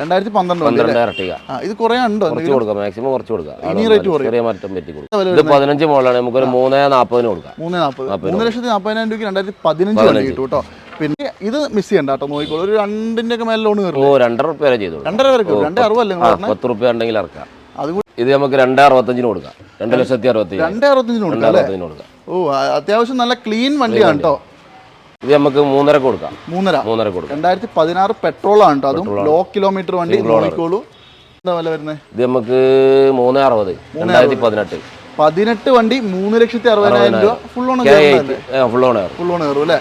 രണ്ടായിരത്തി പന്ത്രണ്ട് ഇത് കുറേ ഉണ്ടോ? കുറച്ച് കൊടുക്കാം മാക്സിമം കുറച്ച് കൊടുക്കാം. ചെറിയ മാറ്റം പറ്റി കൊടുക്കാം. ഇത് പതിനഞ്ച് മോളാണ്. നമുക്കൊരു മൂന്ന് നാൽപ്പതിന് കൊടുക്കാം. മൂന്ന് നാൽപ്പത്. മൂന്ന് ലക്ഷത്തി നാൽപ്പതിനായിരം രൂപയ്ക്ക് രണ്ടായിരത്തി പതിനഞ്ച്. വണ്ടി കിട്ടും കേട്ടോ. പിന്നെ ഇത് മിസ് ചെയ്യണ്ട കേട്ടോ നോക്കിക്കോളൂ. ഒരു രണ്ടിന്റെ ഒക്കെ മേലെ ലോൺ കയറും ഓ രണ്ടര റുപ്യ വരെ ചെയ്തു രണ്ടര വരെ രണ്ടേ അറുപല്ലേ പത്ത് റുപ്യ ഉണ്ടെങ്കിൽ ഇറക്കാം. ഇത് നമുക്ക് രണ്ടേ അറുപത്തഞ്ചിന് കൊടുക്കാം. രണ്ട് ലക്ഷത്തി അറുപത്തി രണ്ടേ അറുപത്തഞ്ചിന് കൊടുക്കാം ഓ അത്യാവശ്യം നല്ല ക്ലീൻ വണ്ടിയാണ് കേട്ടോ. ഇത് നമുക്ക് മൂന്നര കൊടുക്കാം. മൂന്നര. മൂന്നര കൊടുക്കാം. രണ്ടായിരത്തി പതിനാറ് പെട്രോളാണ് കേട്ടോ അതും ലോ കിലോമീറ്റർ വണ്ടി നോക്കിക്കോളൂ. എന്താ വില വരുന്നത് ഇത് നമുക്ക് മൂന്ന് അറുപത്. രണ്ടായിരത്തി പതിനെട്ട് പതിനെട്ട് വണ്ടി മൂന്ന് ലക്ഷത്തി അറുപതിനായിരം രൂപ. Full owner full owner full owner കയറും അല്ലേ?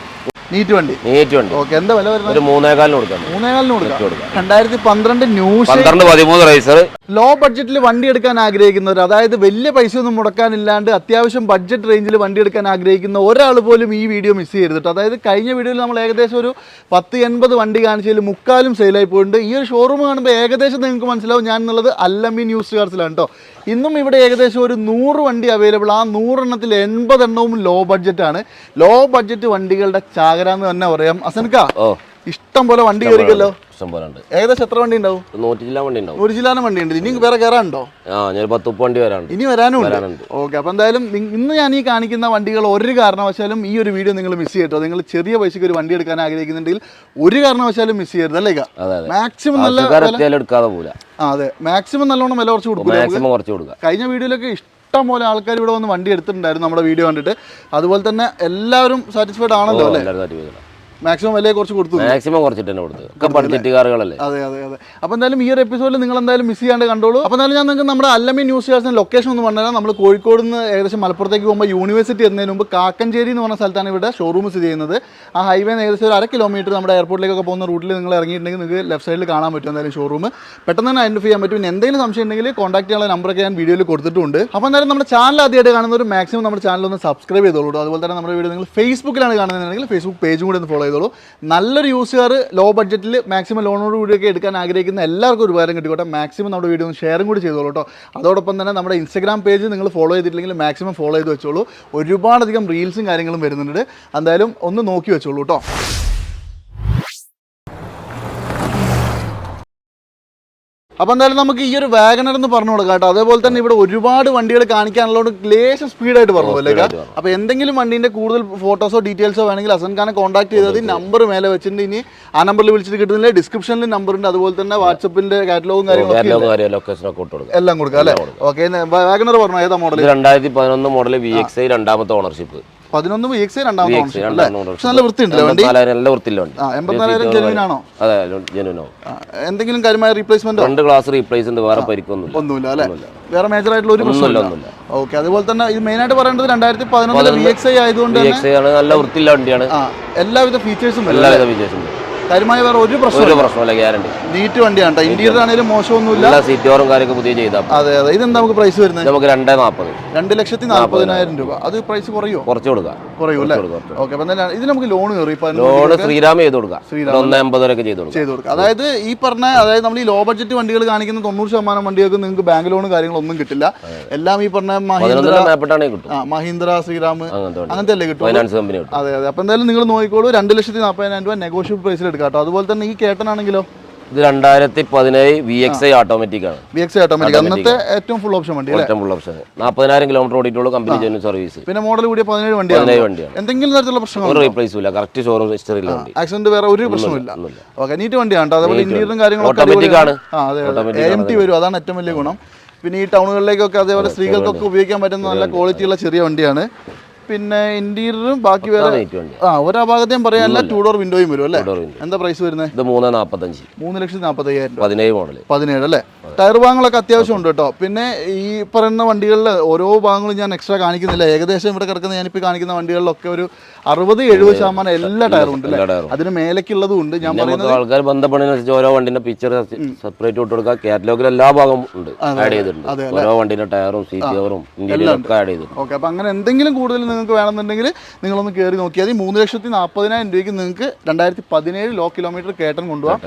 നീറ്റ് വണ്ടി. നീറ്റ് വണ്ടി. ഓക്കെ എന്താ വില വരുന്നത്? ഒരു മൂന്നേകാലിന് കൊടുക്കാം മൂന്നേകാലിന് കൊടുക്കാം. രണ്ടായിരത്തി പന്ത്രണ്ട് ന്യൂസ് പന്ത്രണ്ട് പതിമൂന്ന് റൈസർ ലോ ബഡ്ജറ്റിൽ വണ്ടി എടുക്കാൻ ആഗ്രഹിക്കുന്നവർ അതായത് വലിയ പൈസ ഒന്നും മുടക്കാനില്ലാണ്ട് അത്യാവശ്യം ബഡ്ജറ്റ് റേഞ്ചിൽ വണ്ടി എടുക്കാൻ ആഗ്രഹിക്കുന്ന ഒരാൾ പോലും ഈ വീഡിയോ മിസ് ചെയ്തിട്ട് അതായത് കഴിഞ്ഞ വീഡിയോയിൽ നമ്മൾ ഏകദേശം ഒരു പത്ത് എൺപത് വണ്ടി കാണിച്ചതിൽ മുക്കാലും സെയിലായി പോയിട്ടുണ്ട് ഈ ഒരു ഷോറൂം കാണുമ്പോൾ ഏകദേശം നിങ്ങൾക്ക് മനസ്സിലാവും ഞാൻ എന്നുള്ളത് അല്ലമ്മി ന്യൂസ് കാർസിലാണ് കേട്ടോ. ഇന്നും ഇവിടെ ഏകദേശം ഒരു നൂറ് വണ്ടി അവൈലബിൾ ആ നൂറെണ്ണത്തിൽ എൺപതെണ്ണവും ലോ ബഡ്ജറ്റാണ് ലോ ബഡ്ജറ്റ് വണ്ടികളുടെ ചാകര എന്ന് തന്നെ പറയാം. അസൻക ഓ. ഇഷ്ടം പോലെ വണ്ടി കയറിക്കല്ലോ. ഇഷ്ടം പോലെ ഉണ്ട് ഏകദേശം എത്ര വണ്ടി ഉണ്ടാവും? നൂറ്റി ജില്ലാ വണ്ടി ഉണ്ടാവും. ഒരു ജില്ലാനം വണ്ടി ഉണ്ട്. ഇനി വേറെ കയറാനുണ്ടോ? ആ ഞാൻ പത്ത് ഉപ്പ് വണ്ടി വരാനുണ്ട്. ഇനി വരാനും വരാനുണ്ട്. ഓക്കെ അപ്പോൾ എന്തായാലും ഇന്ന് ഞാൻ ഈ കാണിക്കുന്ന വണ്ടികൾ ഒരു കാരണവശാലും ഈ ഒരു വീഡിയോ നിങ്ങൾ മിസ് ചെയ്യട്ടോ നിങ്ങൾ ചെറിയ പൈസക്ക് ഒരു വണ്ടി എടുക്കാൻ ആഗ്രഹിക്കുന്നുണ്ടെങ്കിൽ ഒരു കാരണവശാലും മിസ് ചെയ്യരുത് അല്ലേ മാക്സിമം നല്ല എടുക്കാതെ പോല അതെ. മാക്സിമം നല്ലോണം വില കുറച്ച് കൊടുക്കും മാക്സിമം കുറച്ച് കൊടുക്കാം കഴിഞ്ഞ വീഡിയോയിലൊക്കെ ഇഷ്ടം പോലെ ആൾക്കാർ ഇവിടെ വന്ന് വണ്ടി എടുത്തിട്ടുണ്ടായിരുന്നു നമ്മുടെ വീഡിയോ കണ്ടിട്ട്. അതുപോലെ തന്നെ എല്ലാവരും സാറ്റിസ്ഫൈഡ് ആണല്ലോ അല്ലേ? മാക്സിമം വില കുറച്ച് കൊടുത്തു. മാക്സിമം കുറച്ചിട്ട് തന്നെ കൊടുത്തു. ഒക്കെ ബഡ്ജറ്റ് കാറുകളല്ലേ? അതെ അതെ അതെ. അപ്പോൾ എന്തായാലും ഈ ഒരു എപ്പിസോഡിൽ നിങ്ങൾ എന്തായാലും മിസ് ചെയ്യാണ്ട് കണ്ടോളൂ. അപ്പോൾ എന്തായാലും ഞാൻ നിങ്ങൾക്ക് നമ്മുടെ അല്ലമി ന്യൂസ് ചേർസിന്റെ ലൊക്കേഷൻ ഒന്ന് പറഞ്ഞുതരാം. നമ്മൾ കോഴിക്കോട് നിന്ന് ഏകദേശം മലപ്പുറത്തേക്ക് പോകുമ്പോൾ യൂണിവേഴ്സിറ്റി എത്തുന്നതിന് മുമ്പ് കാക്കഞ്ചേരി എന്ന് പറഞ്ഞ സ്ഥലത്താണ് ഇവിടെ ഷോറൂം സ്ഥിതി ചെയ്യുന്നത്. ആ ഹൈവേ ഏകദേശം ഒരു അര കിലോമീറ്റർ നമ്മുടെ എയർപോർട്ടിലേക്കൊക്കെ പോകുന്ന റൂട്ടിൽ നിങ്ങൾ ഇറങ്ങിയിട്ടുണ്ടെങ്കിൽ നിങ്ങൾക്ക് ലെഫ്റ്റ് സൈഡിൽ കാണാൻ പറ്റും എന്തായാലും ഷോറൂം പെട്ടെന്ന് തന്നെ ഐഡന്റിഫൈ ചെയ്യാൻ പറ്റും. എന്തെങ്കിലും സംശയം ഉണ്ടെങ്കിൽ കോൺടാക്ട് ചെയ്യാനുള്ള നമ്പറൊക്കെ ഞാൻ വീഡിയോയിൽ കൊടുത്തിട്ടുണ്ട്. അപ്പോൾ എന്തായാലും നമ്മുടെ ചാനൽ ആദ്യമായിട്ട് കാണുന്ന ഒരു മാക്സിമം നമ്മുടെ ചാനൽ ഒന്ന് സബ്സ്ക്രൈബ് ചെയ്തോളൂ അതുപോലെ തന്നെ നമ്മുടെ വീഡിയോ നിങ്ങൾ ഫേസ്ബുക്കിലാണ് കാണുന്നതെങ്കിൽ ഫേസ്ബുക്ക് പേജും കൂടി ഒന്ന് ഫോളോ ചെയ്തോളൂ. നല്ലൊരു യൂസുകാർ ലോ ബഡ്ജറ്റിൽ മാക്സിമം ലോണോട് കൂടിയൊക്കെ എടുക്കാൻ ആഗ്രഹിക്കുന്ന എല്ലാവർക്കും ഒരു ഉപകാരം കിട്ടിക്കോട്ടെ. മാക്സിമം നമ്മുടെ വീഡിയോ ഒന്ന് ഷെയറും കൂടി ചെയ്തോളൂ കേട്ടോ. അതോടൊപ്പം തന്നെ നമ്മുടെ ഇൻസ്റ്റാഗ്രാം പേജ് നിങ്ങൾ ഫോളോ ചെയ്തിട്ടില്ലെങ്കിൽ മാക്സിമം ഫോളോ ചെയ്ത് വെച്ചോളൂ. ഒരുപാടധികം റീൽസും കാര്യങ്ങളും വരുന്നുണ്ട്. എന്തായാലും ഒന്ന് നോക്കി വെച്ചോളൂ കേട്ടോ. അപ്പോൾ എന്തായാലും നമുക്ക് ഈ ഒരു വാഗണർ എന്ന് പറഞ്ഞു കൊടുക്കാം കേട്ടോ. അതേപോലെ തന്നെ ഇവിടെ ഒരുപാട് വണ്ടികൾ കാണിക്കാനുള്ളതുകൊണ്ട് ലേശം സ്പീഡായിട്ട് പറഞ്ഞു അല്ലേ. അപ്പോൾ എന്തെങ്കിലും വണ്ടീന്റെ കൂടുതൽ ഫോട്ടോസോ ഡീറ്റെയിൽസോ വേണമെങ്കിൽ അസൻ ഖാനെ കോൺടാക്ട് ചെയ്തത് നമ്പർ മേലെ വെച്ചിട്ടുണ്ട്. ഇനി ആ നമ്പറിൽ വിളിച്ചിട്ട് കിട്ടുന്നില്ല. ഡിസ്ക്രിപ്ഷനിൽ നമ്പർ ഉണ്ട്. അതുപോലെ തന്നെ വാട്സപ്പിന്റെ കാറ്റലോഗും കാര്യങ്ങളൊക്കെ കേരളവും കാര്യം ലൊക്കേഷനൊക്കെ ഇട്ട് കൊടുക്കാം. എല്ലാം കൊടുക്കാം അല്ലേ? ഓക്കെ വാഗണർ പറഞ്ഞു? ഏതാ മോഡൽ രണ്ടായിരത്തി പതിനൊന്ന് മോഡൽ വി എക്സ് ഐ രണ്ടാമത്തെ ഓണർഷിപ്പ് പതിനൊന്ന് വി എക്സ് രണ്ടാമത്തെ വി ഓപ്ഷൻ എക്സ് പക്ഷെ നല്ല വൃത്തിയുണ്ടല്ലേ? വണ്ടി? എൺപത്തിനാലായിരം നല്ല വൃത്തിയില്ല വണ്ടി? ആ എൺപത്തിനാലായിരം ജെനുവിൻ ആണോ? അതെ എന്തെങ്കിലും കാര്യമായ റീപ്ലേസ്മെന്റോ രണ്ട് ഗ്ലാസ് റീപ്ലേസ് ഉണ്ട് വേറെ പരിക്കൊന്നുമില്ല. ഒന്നുമില്ല അല്ലേ? വേറെ മേജർ ആയിട്ടുള്ള ഒരു ഒന്നുമില്ല പ്രശ്നമില്ല ഓക്കെ അതുപോലെ തന്നെ ഇത് മെയിൻ ആയിട്ട് പറയേണ്ടത് രണ്ടായിരത്തി പതിനൊന്നിലെ വി എക്സ് ഐ ആയതുകൊണ്ട് നല്ല വണ്ടിയാണ്. എല്ലാവിധ ഫീച്ചേഴ്സും എല്ലാവിധ വിജയിച്ചിട്ടുണ്ട് കാര്യമായ വേറെ ഒരു പ്രശ്നം ഒരു പ്രശ്നമില്ല ഗ്യാരണ്ടി നീറ്റ് വണ്ടിയാണ് ഇന്റീരിയർ ആണെങ്കിലും മോശമൊന്നുമില്ല. എല്ലാ സീറ്റ് കവറും കാര്യമൊക്കെ പുതിയ ചെയ്താൽ അതെ അതെ. ഇതെന്താ നമുക്ക് പ്രൈസ് വരുന്നത്? നമുക്ക് രണ്ടേ നാൽപ്പത് രണ്ട് ലക്ഷത്തി നാൽപ്പതിനായിരം രൂപ. അത് പ്രൈസ് കുറയോ? കുറച്ച് കൊടുക്കാം. കുറയൂ അല്ലേ? കുറച്ച് കൊടുക്കാം. ഓക്കെ അപ്പം എന്തായാലും ഇത് നമുക്ക് ലോൺ കയറി. ലോൺ ശ്രീരാമ ശ്രീരാം ചെയ്ത് കൊടുക്കാം. ശ്രീരാമ ഒന്ന് എൺപത് വരെയൊക്കെ ചെയ്ത് കൊടുക്കാം. ചെയ്ത് കൊടുക്കുക അതായത് ഈ പറഞ്ഞ അതായത് നമ്മൾ ഈ ലോ ബഡ്ജറ്റ് വണ്ടികൾ കാണിക്കുന്ന തൊണ്ണൂറ് ശതമാനം വണ്ടികൾക്ക് നിങ്ങൾക്ക് ബാങ്ക് ലോൺ കാര്യങ്ങളൊന്നും കിട്ടില്ല. എല്ലാം ഈ പറഞ്ഞ മഹീന്ദ്ര മഹീന്ദ്ര ശ്രീറാം അങ്ങനത്തെ അല്ലേ കിട്ടും? അതെ അതെ. അപ്പം എന്തായാലും നിങ്ങൾ നോക്കിക്കോളൂ. രണ്ട് ലക്ഷത്തി നാൽപ്പതിനായിരം രൂപ നെഗോഷ്യബിൾ പ്രൈസിൽ എടുക്കാം. കേട്ടോ. അതുപോലെ തന്നെ ഈ കേട്ടനാണെങ്കിലോ? ഇത് രണ്ടായിരത്തി പതിനേഴ് വി എക്സ് ഐ ഓട്ടോമാറ്റിക് ആണ്. വി എക്സ് ഓട്ടോമാറ്റിക് അന്നത്തെ ഏറ്റവും ഫുൾ ഓപ്ഷൻ വണ്ടി ഏറ്റവും ഫുൾ ഓപ്ഷൻ നാൽപ്പതിനായിരം കിലോമീറ്റർ ഓടിയിട്ടുള്ളൂ കമ്പനി ജെന്യു സർവീസ് പിന്നെ മോഡൽ കൂടിയ പതിനേഴ് വണ്ടി പതിനേഴ് വണ്ടിയാണ്. എന്തെങ്കിലും തരത്തിലുള്ള ഒരു റീപ്ലേസും ഇല്ല. കറക്റ്റ് ഷോറൂം ഹിസ്റ്ററിയില്ല വണ്ടി. ആക്സിഡന്റ് വേറെ ഒരു പ്രശ്നമില്ല ഓക്കെ നീറ്റ് വണ്ടിയാണ് അതേപോലെ ഇന്റീരിയറും കാര്യങ്ങളൊക്കെ ഓട്ടോമാറ്റിക് ആണ്. എ എം ടി വരും. അതാണ് ഏറ്റവും വലിയ ഗുണം. പിന്നെ ഈ ടൗണുകളിലേക്കൊക്കെ അതേപോലെ സ്ത്രീകൾക്കൊക്കെ ഉപയോഗിക്കാൻ പറ്റുന്ന നല്ല ക്വാളിറ്റിയുള്ള ചെറിയ വണ്ടിയാണ്. പിന്നെ ഇന്റീരിയറും ബാക്കി വേറെ ആ ഒരു ഭാഗത്തെയും പറയാനല്ല ടൂ ഡോർ വിൻഡോയും വരും അല്ലേ. എന്താ പ്രൈസ് വരുന്നത് ഇത് മൂന്ന് നാൽപ്പത്തഞ്ച് മൂന്ന് ലക്ഷത്തി നാൽപ്പത്തയ്യായിരം രൂപ. പതിനേഴ് മോഡൽ പതിനേഴ് അല്ലേ? ടയർ ഭാഗങ്ങളൊക്കെ അത്യാവശ്യം ഉണ്ട് കേട്ടോ പിന്നെ ഈ പറയുന്ന വണ്ടികളിൽ ഓരോ ഭാഗങ്ങളും ഞാൻ എക്സ്ട്രാ കാണിക്കുന്നില്ല. ഏകദേശം ഇവിടെ കിടക്കുന്ന ഞാനിപ്പോൾ കാണിക്കുന്ന വണ്ടികളിലൊക്കെ ഒരു അറുപത് എഴുപത് ശതമാനം എല്ലാ ടയറും ഉണ്ട് അല്ലേ അതിന് മേലേക്കുള്ളതും ഉണ്ട്. ഞാൻ പറയുന്നത് ആൾക്കാർ ബന്ധപ്പെടുന്നതിനനുസരിച്ച് ഓരോ വണ്ടിന്റെ പിക്ചർ സെപ്പറേറ്റ് ഇട്ട് കൊടുക്കുക. കാറ്റലോഗിൽ എല്ലാ ഭാഗവും ഉണ്ട്. ആഡ് ചെയ്തിട്ടുണ്ട്. ഓരോ വണ്ടിന്റെ ടയറും സീറ്റ് കവറും ഒക്കെ ആഡ് ചെയ്തിട്ടുണ്ട്. ഓക്കെ അപ്പൊ അങ്ങനെ എന്തെങ്കിലും കൂടുതൽ നിങ്ങൾക്ക് വേണമെന്നുണ്ടെങ്കിൽ നിങ്ങളൊന്ന് കയറി നോക്കിയാൽ മതി. മൂന്ന് ലക്ഷത്തി നാൽപ്പതിനായിരം രൂപയ്ക്ക് നിങ്ങൾക്ക് രണ്ടായിരത്തി പതിനേഴ് ലോ കിലോമീറ്റർ കേട്ടൻ കൊണ്ടുപോകാം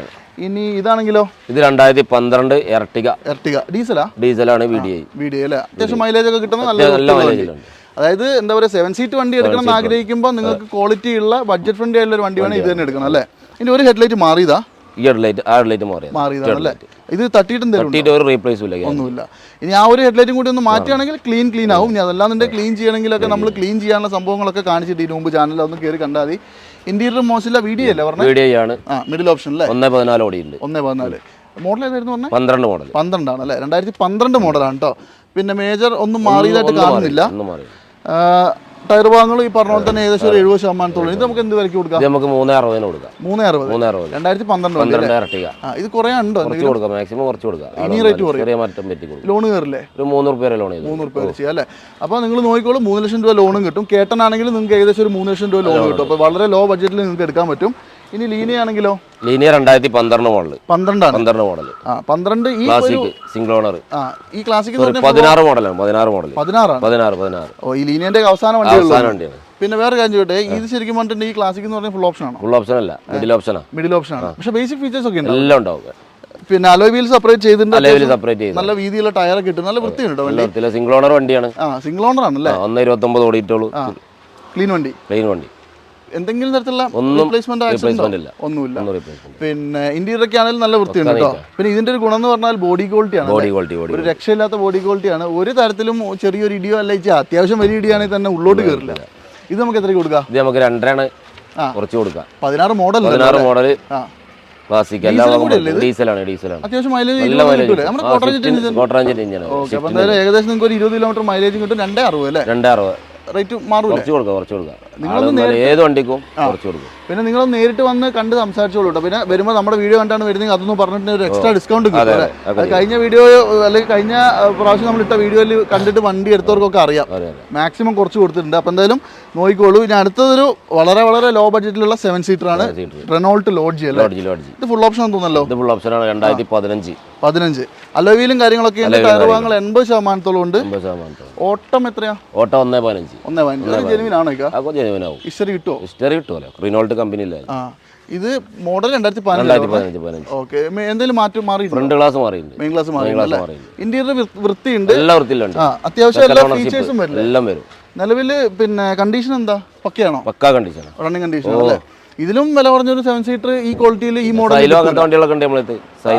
ഇനി ഇതാണെങ്കിലോ? ഇത് രണ്ടായിരത്തി പന്ത്രണ്ട് എർട്ടിക എർട്ടിക ഡീസലാ? ഡീസലാണ് വി ഡി ഐ വീഡിയോ അല്ലേ? അത്യാവശ്യം മൈലേജ് ഒക്കെ കിട്ടുന്ന നല്ല. മൈലേജിലുണ്ട് അതായത് എന്താ പറയുക സെവൻ സീറ്റ് വണ്ടി എടുക്കണം എന്ന് ആഗ്രഹിക്കുമ്പോൾ നിങ്ങൾക്ക് ക്വാളിറ്റി ഉള്ള ബഡ്ജറ്റ് ഫ്രണ്ട്ലി ആയിട്ടുള്ള ഒരു വണ്ടി വേണം ഇത് തന്നെ എടുക്കണം അല്ലേ? ഇനി ഒരു ഹെഡ്ലൈറ്റ് മാറിയതാ. ഈ ഹെഡ്ലൈറ്റ് ആ ഹെഡ്ലൈറ്റ് മാറിയത്. ഇത് തട്ടിയിട്ട് തട്ടിയിട്ട് ഒരു റീപ്ലേസും ഇല്ല ഒന്നുമില്ല. ഇനി ആ ഒരു ഹെഡ്ലൈറ്റും കൂടി ഒന്ന് മാറ്റുകയാണെങ്കിൽ ക്ലീൻ ക്ലീൻ ആവും. ഇനി അതെല്ലാം നിന്റെ ക്ലീൻ ചെയ്യണമെങ്കിലൊക്കെ നമ്മൾ ക്ലീൻ ചെയ്യാനുള്ള സംഭവങ്ങളൊക്കെ കാണിച്ചിട്ട് ഇതിന് മുമ്പ് ചാനലിൽ ഒന്ന് കയറി കണ്ടാൽ മതി. ഇന്റീരിയർ മോശമില്ല വീഡിയോ അല്ലേ പറഞ്ഞത് വീഡിയോ ആണ്. ആ മിഡിൽ ഓപ്ഷൻ അല്ലേ ഒന്നേ പതിനാല് ഓടിയുണ്ട് ഒന്നേ പതിനാല്. മോഡൽ ഏതായിരുന്നു പറഞ്ഞത് പന്ത്രണ്ട് മോഡൽ പന്ത്രണ്ടാണ് അല്ലേ രണ്ടായിരത്തി പന്ത്രണ്ട് മോഡലാണ് കേട്ടോ പിന്നെ മേജർ ഒന്നും മാറിയതായിട്ട് കാണുന്നില്ല. ടയർ ഭാഗങ്ങൾ ഈ പറഞ്ഞ പോലെ തന്നെ ഏകദേശം ഒരു എഴുപത് ശതമാനത്തോളം. ഇത് നമുക്ക് എന്ത് വിലക്ക് കൊടുക്കാം? ഇത് നമുക്ക് മൂന്നേ അറുപതിന് കൊടുക്കാം. മൂന്നേ അറുപത്. മൂന്നേ അറുപത്. രണ്ടായിരത്തി പന്ത്രണ്ട് പന്ത്രണ്ട് ഇത് കുറേ ഉണ്ടോ? കുറച്ച് കൊടുക്കാം. മാക്സിമം കുറച്ച് കൊടുക്കാം. ഇനി റേറ്റ്. ചെറിയ മാറ്റം പറ്റി കൊടുക്കും. ലോൺ കയറില്ലേ? ഒരു മൂന്ന് റുപ്യ വരെ ലോൺ മൂന്ന് റുപ്യ വെച്ച് ചെയ്യാം അല്ലേ? അപ്പോൾ നിങ്ങൾ നോക്കിക്കോളൂ മൂന്ന് ലക്ഷം രൂപ ലോണും കിട്ടും. കേട്ടനാണെങ്കിൽ നിങ്ങൾക്ക് ഏകദേശം ഒരു മൂന്ന് ലക്ഷം രൂപ ലോൺ കിട്ടും. അപ്പോൾ വളരെ ലോ ബഡ്ജറ്റിൽ നിങ്ങൾക്ക് എടുക്കാൻ പറ്റും. ഇനി ലീനിയാണെങ്കിലോ ലീനിയ രണ്ടായിരത്തി പന്ത്രണ്ട് മോഡൽ പന്ത്രണ്ടാണ്? പന്ത്രണ്ട് മോഡൽ പന്ത്രണ്ട് ഈ ക്ലാസിക് സിംഗിൾ ഓണർ ഈ ക്ലാസിക് പതിനാറ് മോഡലാണ് പതിനാറ് മോഡൽ പതിനാറാണ്? പതിനാറ് പതിനാറ്. ഓ ഈ ലീനിയന്റെ അവസാന വണ്ടിയാണ്. പിന്നെ വേറെ കാര്യം ചോട്ടെ ഇത് ശരിക്കും പറഞ്ഞിട്ട് ഈ ക്ലാസിക് എന്ന് പറഞ്ഞാൽ ഫുൾ ഓപ്ഷൻ ആണ്? ഫുൾ ഓപ്ഷൻ അല്ല മിഡിൽ ഓപ്ഷൻ ആണ് മിഡിൽ ഓപ്ഷൻ ആണ്. പക്ഷേ ബേസിക് ഫീച്ചേഴ്സ് ഒക്കെ ഉണ്ട് എല്ലാം ഉണ്ടാവും. പിന്നെ അലോയ് വീൽ സെപ്പറേറ്റ് ചെയ്തിട്ടുണ്ട് നല്ല വീതിയുള്ള ടയർ കിട്ടും. നല്ല വൃത്തിയുണ്ട് വണ്ടി. സിംഗിൾ ഓണർ വണ്ടിയാണ്. ആ സിംഗിൾ ഓണർ ആണല്ലേ? ഒന്ന് ഇരുപത്തി ഒമ്പത് ഓടിയിട്ടുള്ളൂ ക്ലീൻ വണ്ടി. ക്ലീൻ വണ്ടി. എന്തെങ്കിലും തരത്തിലുള്ള റീപ്ലേസ്മെന്റ് ഇല്ല. ഒന്നുമില്ല. പിന്നെ ഇന്റീരിയർ ഒക്കെ ആണെങ്കിലും നല്ല വൃത്തിയുണ്ട് കേട്ടോ. പിന്നെ ഇതിന്റെ ഒരു ഗുണം എന്ന് പറഞ്ഞാൽ ബോഡി ക്വാളിറ്റി ആണ് ബോഡി ക്വാളിറ്റി ഒരു രക്ഷയില്ലാത്ത ബോഡി ക്വാളിറ്റി ആണ്. ഒരു തരത്തിലും ചെറിയൊരു ഇടിയോ അല്ല അത്യാവശ്യം വലിയ ഇടിയാണെങ്കിൽ തന്നെ ഉള്ളോട്ട് കയറില്ല ഇത് നമുക്ക് എത്ര കൊടുക്കാം? ഇത് നമുക്ക് രണ്ടരയാണ്. കുറച്ച് കൊടുക്കാം പതിനാറ് മോഡൽ പതിനാറ് മോഡൽ ക്ലാസിക് ഡീസലാണ് ഡീസലാണ് അത്യാവശ്യം മൈലേജ് ഏകദേശം നിങ്ങൾക്ക് ഒരു ഇരുപത് കിലോമീറ്റർ മൈലേജ് കിട്ടും രണ്ടേ അറുപത് അല്ലേ? രണ്ടേ അറുപത്. റേറ്റ് മാറും കുറച്ച് കൊടുക്കാം കുറച്ച് കൊടുക്കാം. ഏത് വണ്ടിക്കും കുറച്ച് കൊടുക്കും. പിന്നെ നിങ്ങൾ നേരിട്ട് വന്ന് കണ്ട് സംസാരിച്ചോളൂ കേട്ടോ പിന്നെ വരുമ്പോൾ നമ്മുടെ വീഡിയോ കണ്ടാണ് വരുന്നത് അതൊന്നും പറഞ്ഞിട്ട് ഒരു എക്സ്ട്രാ ഡിസ്കൗണ്ട് കിട്ടും. കഴിഞ്ഞ വീഡിയോ അല്ലെങ്കിൽ കഴിഞ്ഞ പ്രാവശ്യം നമ്മൾ ഇട്ട വീഡിയോയിൽ കണ്ടിട്ട് വണ്ടി എടുത്തവർക്കൊക്കെ അറിയാം. മാക്സിമം കുറച്ച് കൊടുത്തിട്ടുണ്ട്. അപ്പോൾ എന്തായാലും നോക്കിക്കോളൂ. ഇനി അടുത്തതൊരു വളരെ വളരെ ലോ ബഡ്ജറ്റിലുള്ള സെവൻ സീറ്റർ ആണ് റെനോൾട്ട് ലോഡ്ജ് ലോഡ്ജി ലോഡ്ജി ഇത് ഫുൾ ഓപ്ഷൻ തോന്നല്ലോ ഇത് ഫുൾ ആണ്. രണ്ടായിരത്തി പതിനഞ്ച്. പതിനഞ്ച്. അലോവിയിലും കാര്യങ്ങളൊക്കെ ഉണ്ട്. ടയർ ഭാഗങ്ങൾ എൺപത് ശതമാനത്തോളം ഉണ്ട്. ഓട്ടം എത്രയാ? ഓട്ടോ ഒന്നേ പതിനഞ്ച്. ഒന്നേ പതിനഞ്ച്. ജെനുവിൻ ആണോ ജനുവനാവും ഹിസ്റ്ററി കിട്ടുമോ ഹിസ്റ്ററി കിട്ടുമല്ലോ റിനോൾട്ട് കമ്പനിയില്ല ആ ഇത് മോഡൽ രണ്ടായിരത്തി പതിനഞ്ച്. ഓക്കെ എന്തെങ്കിലും മാറ്റം ഫ്രണ്ട് മാറിയിട്ടുണ്ട്. മെയിൻ മാറി ഇന്റീരിയർ വൃത്തിയുണ്ട്. എല്ലാ വൃത്തിയിലുണ്ട്. ആ അത്യാവശ്യം എല്ലാ ഫീച്ചേഴ്സും എല്ലാം വരും. നിലവിൽ പിന്നെ കണ്ടീഷൻ എന്താ? പക്കയാണോ? പക്കാ കണ്ടീഷൻ റണ്ണിങ് കണ്ടീഷൻ അല്ലേ? ഇതിലും വില കുറഞ്ഞൊരു സെവൻ സീറ്റർ ഈ ക്വാളിറ്റിയിൽ ഈ മോഡൽ വണ്ടികളൊക്കെ ഉണ്ട് നമ്മളെടുത്ത്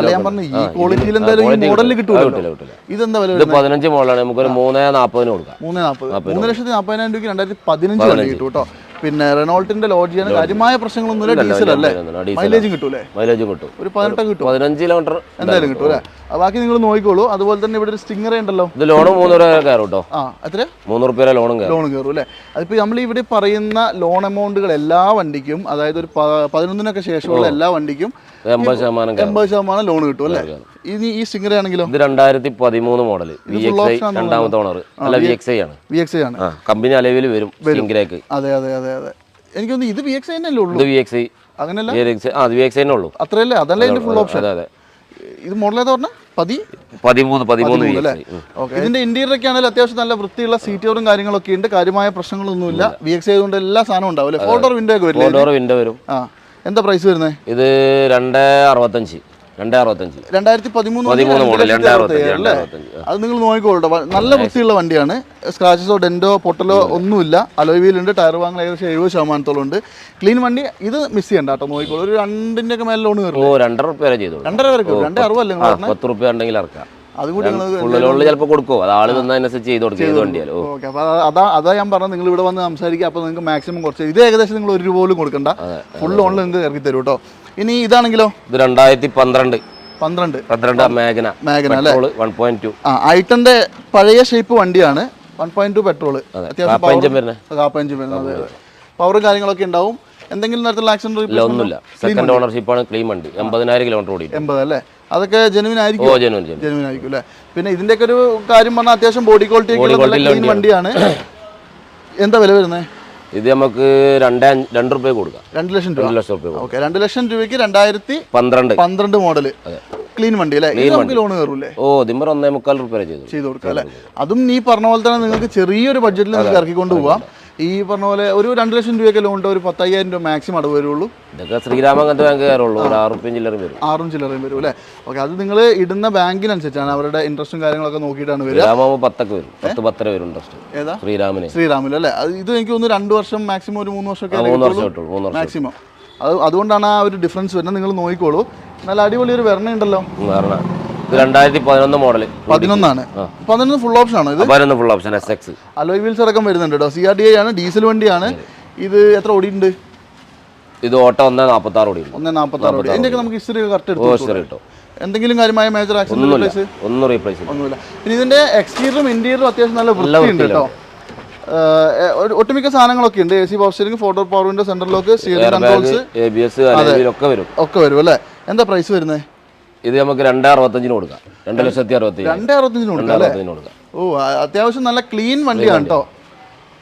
ഞാൻ പറഞ്ഞു ഈ ക്വാളിറ്റിയിൽ എന്തായാലും ഈ മോഡലിൽ കിട്ടുമല്ലോ കിട്ടില്ല കിട്ടില്ല ഇതെന്താ വില പതിനഞ്ച് മോളാണ് നമുക്കൊരു മൂന്നേ നാൽപ്പതിന് കൊടുക്കാം. മൂന്ന് നാൽപ്പത് മൂന്ന് ലക്ഷത്തി നാൽപ്പതിനായിരം രൂപയ്ക്ക് രണ്ടായിരത്തി പതിനഞ്ച് കിട്ടും കേട്ടോ. പിന്നെ റെനോൾട്ടിന്റെ ലോഡ്ജിയാണ് കാര്യമായ പ്രശ്നങ്ങളൊന്നുമില്ല. ഡീസൽ അല്ലേ? മൈലേജും കിട്ടൂലേ? മൈലേജും കിട്ടും. ഒരു പതിനെട്ടോ കിട്ടും. പതിനഞ്ച് കിലോമീറ്റർ എന്തായാലും കിട്ടും അല്ലേ ബാക്കി നിങ്ങൾ നോക്കിക്കോളൂ. അതുപോലെ തന്നെ ഇവിടെ ഒരു സ്റ്റിങ്ങർ ഉണ്ടല്ലോ. ഇത് ലോൺ മൂന്നൂറ് കയറും കേട്ടോ. ആ എത്ര? മൂന്നൂറ് രൂപ ലോണും ലോൺ കയറും അല്ലേ? അതിപ്പോ നമ്മൾ ഇവിടെ പറയുന്ന ലോൺ എമൗണ്ടുകൾ എല്ലാ വണ്ടിക്കും അതായത് ഒരു പതിനൊന്നിനൊക്കെ ശേഷമുള്ള എല്ലാ വണ്ടിക്കും എൺപത് ശതമാനം എൺപത് ശതമാനം ലോൺ കിട്ടും അല്ലേ ഇനി ഈ സിംഗർ ആണെങ്കിലോ ഇത് രണ്ടായിരത്തി പതിമൂന്ന് മോഡൽ വി എക്സ് ഐ രണ്ടാമത്തെ ഓണർ അല്ല വി എക്സ് ഐ ആണ് വി എക്സ് ആണ് കമ്പനി അലവിൽ വരും സിംഗിലേക്ക് അതെ അതെ അതെ അതെ എനിക്കൊന്ന് ഇത് വി എക്സ് തന്നെയല്ലേ ഉള്ളൂ ഇത് വി എക്സ് ഐ അങ്ങനെയല്ല വി എക്സ് ഉള്ളൂ അത്രയല്ലേ അതല്ലേ ഇതിന്റെ ഫുൾ ഓപ്ഷൻ അതെ അതെ ഇത് മോഡൽ ഏതാ പറഞ്ഞ പതി പതിമൂന്ന് പതിമൂന്ന് അല്ലേ ഓക്കെ ഇതിന്റെ ഇന്റീരിയർ ഒക്കെ ആണെങ്കിൽ അത്യാവശ്യം നല്ല വൃത്തിയുള്ള സീറ്റുകളും കാര്യങ്ങളൊക്കെ ഉണ്ട് കാര്യമായ പ്രശ്നങ്ങളൊന്നുമില്ല വി എക്സ് ആയതുകൊണ്ട് എല്ലാ സാധനവും ഉണ്ടാവും അല്ലേ ഫോട്ടോ വിൻഡോ ഒക്കെ വരും ഡോർ വിൻഡോ വരും ആ എന്താ പ്രൈസ് വരുന്നത് ഇത് രണ്ട് അറുപത്തഞ്ച് രണ്ടായിരത്തി പതിമൂന്ന് അത് നിങ്ങൾ നോക്കിക്കോളൂ കേട്ടോ. നല്ല വൃത്തിയുള്ള വണ്ടിയാണ്. സ്ക്രാച്ചസോ ഡെന്റോ പൊട്ടലോ ഒന്നുമില്ല. അലോവിയിലുണ്ട് ടയർ വാങ്ങൽ ഏകദേശം എഴുപത് ശതമാനത്തോളം ഉണ്ട്. ക്ലീൻ വണ്ടി ഇത് മിസ് ചെയ്യണ്ട കേട്ടോ നോക്കിക്കോളൂ. ഒരു രണ്ടിന്റെ ഒക്കെ മേലെ ലോൺ കയറും രണ്ടര ചെയ്തു രണ്ടര വരെ രണ്ടേ അറുപല്ലേ പത്ത് റുപ്യ ഉണ്ടെങ്കിൽ ഇറക്കാം. ചിലപ്പോൾ കൊടുക്കും അത് ആൾ തന്നതനുസരിച്ച് ചെയ്ത് കൊടുക്കും ചെയ്ത് വണ്ടിയാലോ. ഓക്കെ അപ്പോൾ അതാ അതാ ഞാൻ പറഞ്ഞത് നിങ്ങൾ ഇവിടെ വന്ന് സംസാരിക്കുക അപ്പോൾ നിങ്ങൾക്ക് മാക്സിമം കുറച്ച് ഇത് ഏകദേശം നിങ്ങൾ ഒരു രൂപ പോലും കൊടുക്കണ്ട. ഫുൾ ഓൺലൈൻ നിങ്ങൾക്ക് ഇറക്കി തരും കേട്ടോ. ഇനി ഇതാണെങ്കിലോ? ഇത് രണ്ടായിരത്തി പന്ത്രണ്ട്. പന്ത്രണ്ട്. പന്ത്രണ്ട് മേഘന മേഘന അല്ലേ? വൺ പോയിന്റ് ടു ആ ഐട്ടന്റെ പഴയ ഷേപ്പ് വണ്ടിയാണ്. വൺ പോയിന്റ് ടു പെട്രോൾ അത്യാവശ്യം വരുന്നത്. പവറും കാര്യങ്ങളൊക്കെ ഉണ്ടാവും. എന്തെങ്കിലും തരത്തിലുള്ള ആക്സിഡന്റ് ഒന്നുമില്ല. സെക്കൻഡ് ഓണർഷിപ്പാണ് ക്ലെയിം വണ്ടി. എൺപതിനായിരം കിലോമീറ്റർ ഓടി എൺപത് അല്ലേ? അതൊക്കെ ജെനുവിൻ ആയിരിക്കും ജനുവൻ ആയിരിക്കും അല്ലേ? പിന്നെ ഇതിന്റെയൊക്കെ ഒരു കാര്യം പറഞ്ഞാൽ അത്യാവശ്യം ബോഡി ക്വാളിറ്റി വണ്ടിയാണ്. എന്താ വില വരുന്നത് ഇത് നമുക്ക് രണ്ട് രണ്ട് രൂപ കൊടുക്കാം. രണ്ട് ലക്ഷം രൂപ. ലക്ഷം രൂപ ഓക്കെ രണ്ട് ലക്ഷം രൂപയ്ക്ക് രണ്ടായിരത്തി പന്ത്രണ്ട്. പന്ത്രണ്ട് മോഡൽ ക്ലീൻ വണ്ടി അല്ലേ? നമുക്ക് ലോൺ കയറൂലേ ഓ ദിമ്പർ ഒന്നേ മുക്കാൽ റുപ്യ ചെയ്തു ചെയ്തു കൊടുക്കുക അല്ലേ അതും നീ പറഞ്ഞ പോലെ തന്നെ നിങ്ങൾക്ക് ചെറിയൊരു ബഡ്ജറ്റിൽ നിങ്ങൾക്ക് ഇറക്കിക്കൊണ്ട് പോവാം. ഈ പറഞ്ഞ പോലെ ഒരു രണ്ട് ലക്ഷം രൂപയൊക്കെ ലോൺ ഉണ്ട് ഒരു പത്തയ്യായിരം രൂപ മാക്സിമം അടവ് വരുള്ളൂ. ഇതൊക്കെ ശ്രീരാമ അങ്ങനത്തെ ബാങ്ക് കയറുള്ളൂ ഒരു ആറ് ചില്ലറയും ചില്ലറും വരും. ആറും ചില്ലറയും വരും അല്ലേ? ഓക്കെ അത് നിങ്ങൾ ഇടുന്ന ബാങ്കിനനുസരിച്ചാണ് അവരുടെ ഇൻട്രസ്റ്റും കാര്യങ്ങളൊക്കെ നോക്കിയിട്ടാണ് വരിക. ശ്രീരാമാകുമ്പോൾ പത്തൊക്കെ വരും. പത്ത് പത്തര വരും ഇൻട്രസ്റ്റ് ഏതാ? ശ്രീരാമന്. ശ്രീറാമിൽ അല്ലേ? അത് ഇത് എനിക്ക് ഒന്ന് രണ്ട് വർഷം മാക്സിമം ഒരു മൂന്ന് വർഷമൊക്കെ മൂന്ന് വർഷം കിട്ടുള്ളൂ മൂന്ന് വർഷം മാക്സിമം അത് അതുകൊണ്ടാണ് ആ ഒരു ഡിഫറൻസ് വരുന്നത്. നിങ്ങൾ നോക്കിക്കോളൂ. നല്ല അടിപൊളി ഒരു വരണ ഉണ്ടല്ലോ. ഇത് രണ്ടായിരത്തി പതിനൊന്ന് മോഡൽ പതിനൊന്നാണ്. പതിനൊന്ന് ഫുൾ ഓപ്ഷൻ ആണ് ഇത്? പതിനൊന്ന് full option S X alloy wheels അടക്കം വരുന്നുണ്ട് കേട്ടോ സി ആർ ഡി ഐ ആണ് ഡീസൽ വണ്ടിയാണ്. ഇത് എത്ര ഓടിയിട്ടുണ്ട്? ഇത് ഓട്ടോ ഒന്നേ നാൽപ്പത്തി ആറ് ഓടിയുണ്ട് ഒന്ന് നാൽപ്പത്തി ആറ് ഓടി. അതിന്റെയൊക്കെ നമുക്ക് ഹിസ്റ്ററി കറക്റ്റ് ശരി കേട്ടോ എന്തെങ്കിലും കാര്യമായ മേജർ ആക്സിഡന്റ് ഒന്നുമില്ല. പ്ലേസ് ഒന്നും റീപ്ലേസ് ഒന്നുമില്ല. ഇതിന്റെ എക്സ്റ്റീരിയറും ഇന്റീരിയറും അത്യാവശ്യം നല്ല വൃത്തിയുണ്ട് കേട്ടോ ഒട്ടുമിക്ക സാധനങ്ങളൊക്കെ ഉണ്ട്. A C power steering photo power window central lock steering controls ഒക്കെ വരും. ഒക്കെ വരും അല്ലേ? എന്താ പ്രൈസ് വരുന്നത്? ഇത് നമുക്ക് രണ്ടേ അറുപത്തഞ്ചിന് കൊടുക്കാം. രണ്ട് ലക്ഷത്തി അറുപത്തി രണ്ടേ അറുപത്തഞ്ചിന് കൊടുക്കാം അല്ലേ? അറുപത്തഞ്ചിന് കൊടുക്കാം. ഓ ആ- അത്യാവശ്യം നല്ല ക്ലീൻ വണ്ടിയാണ് കേട്ടോ.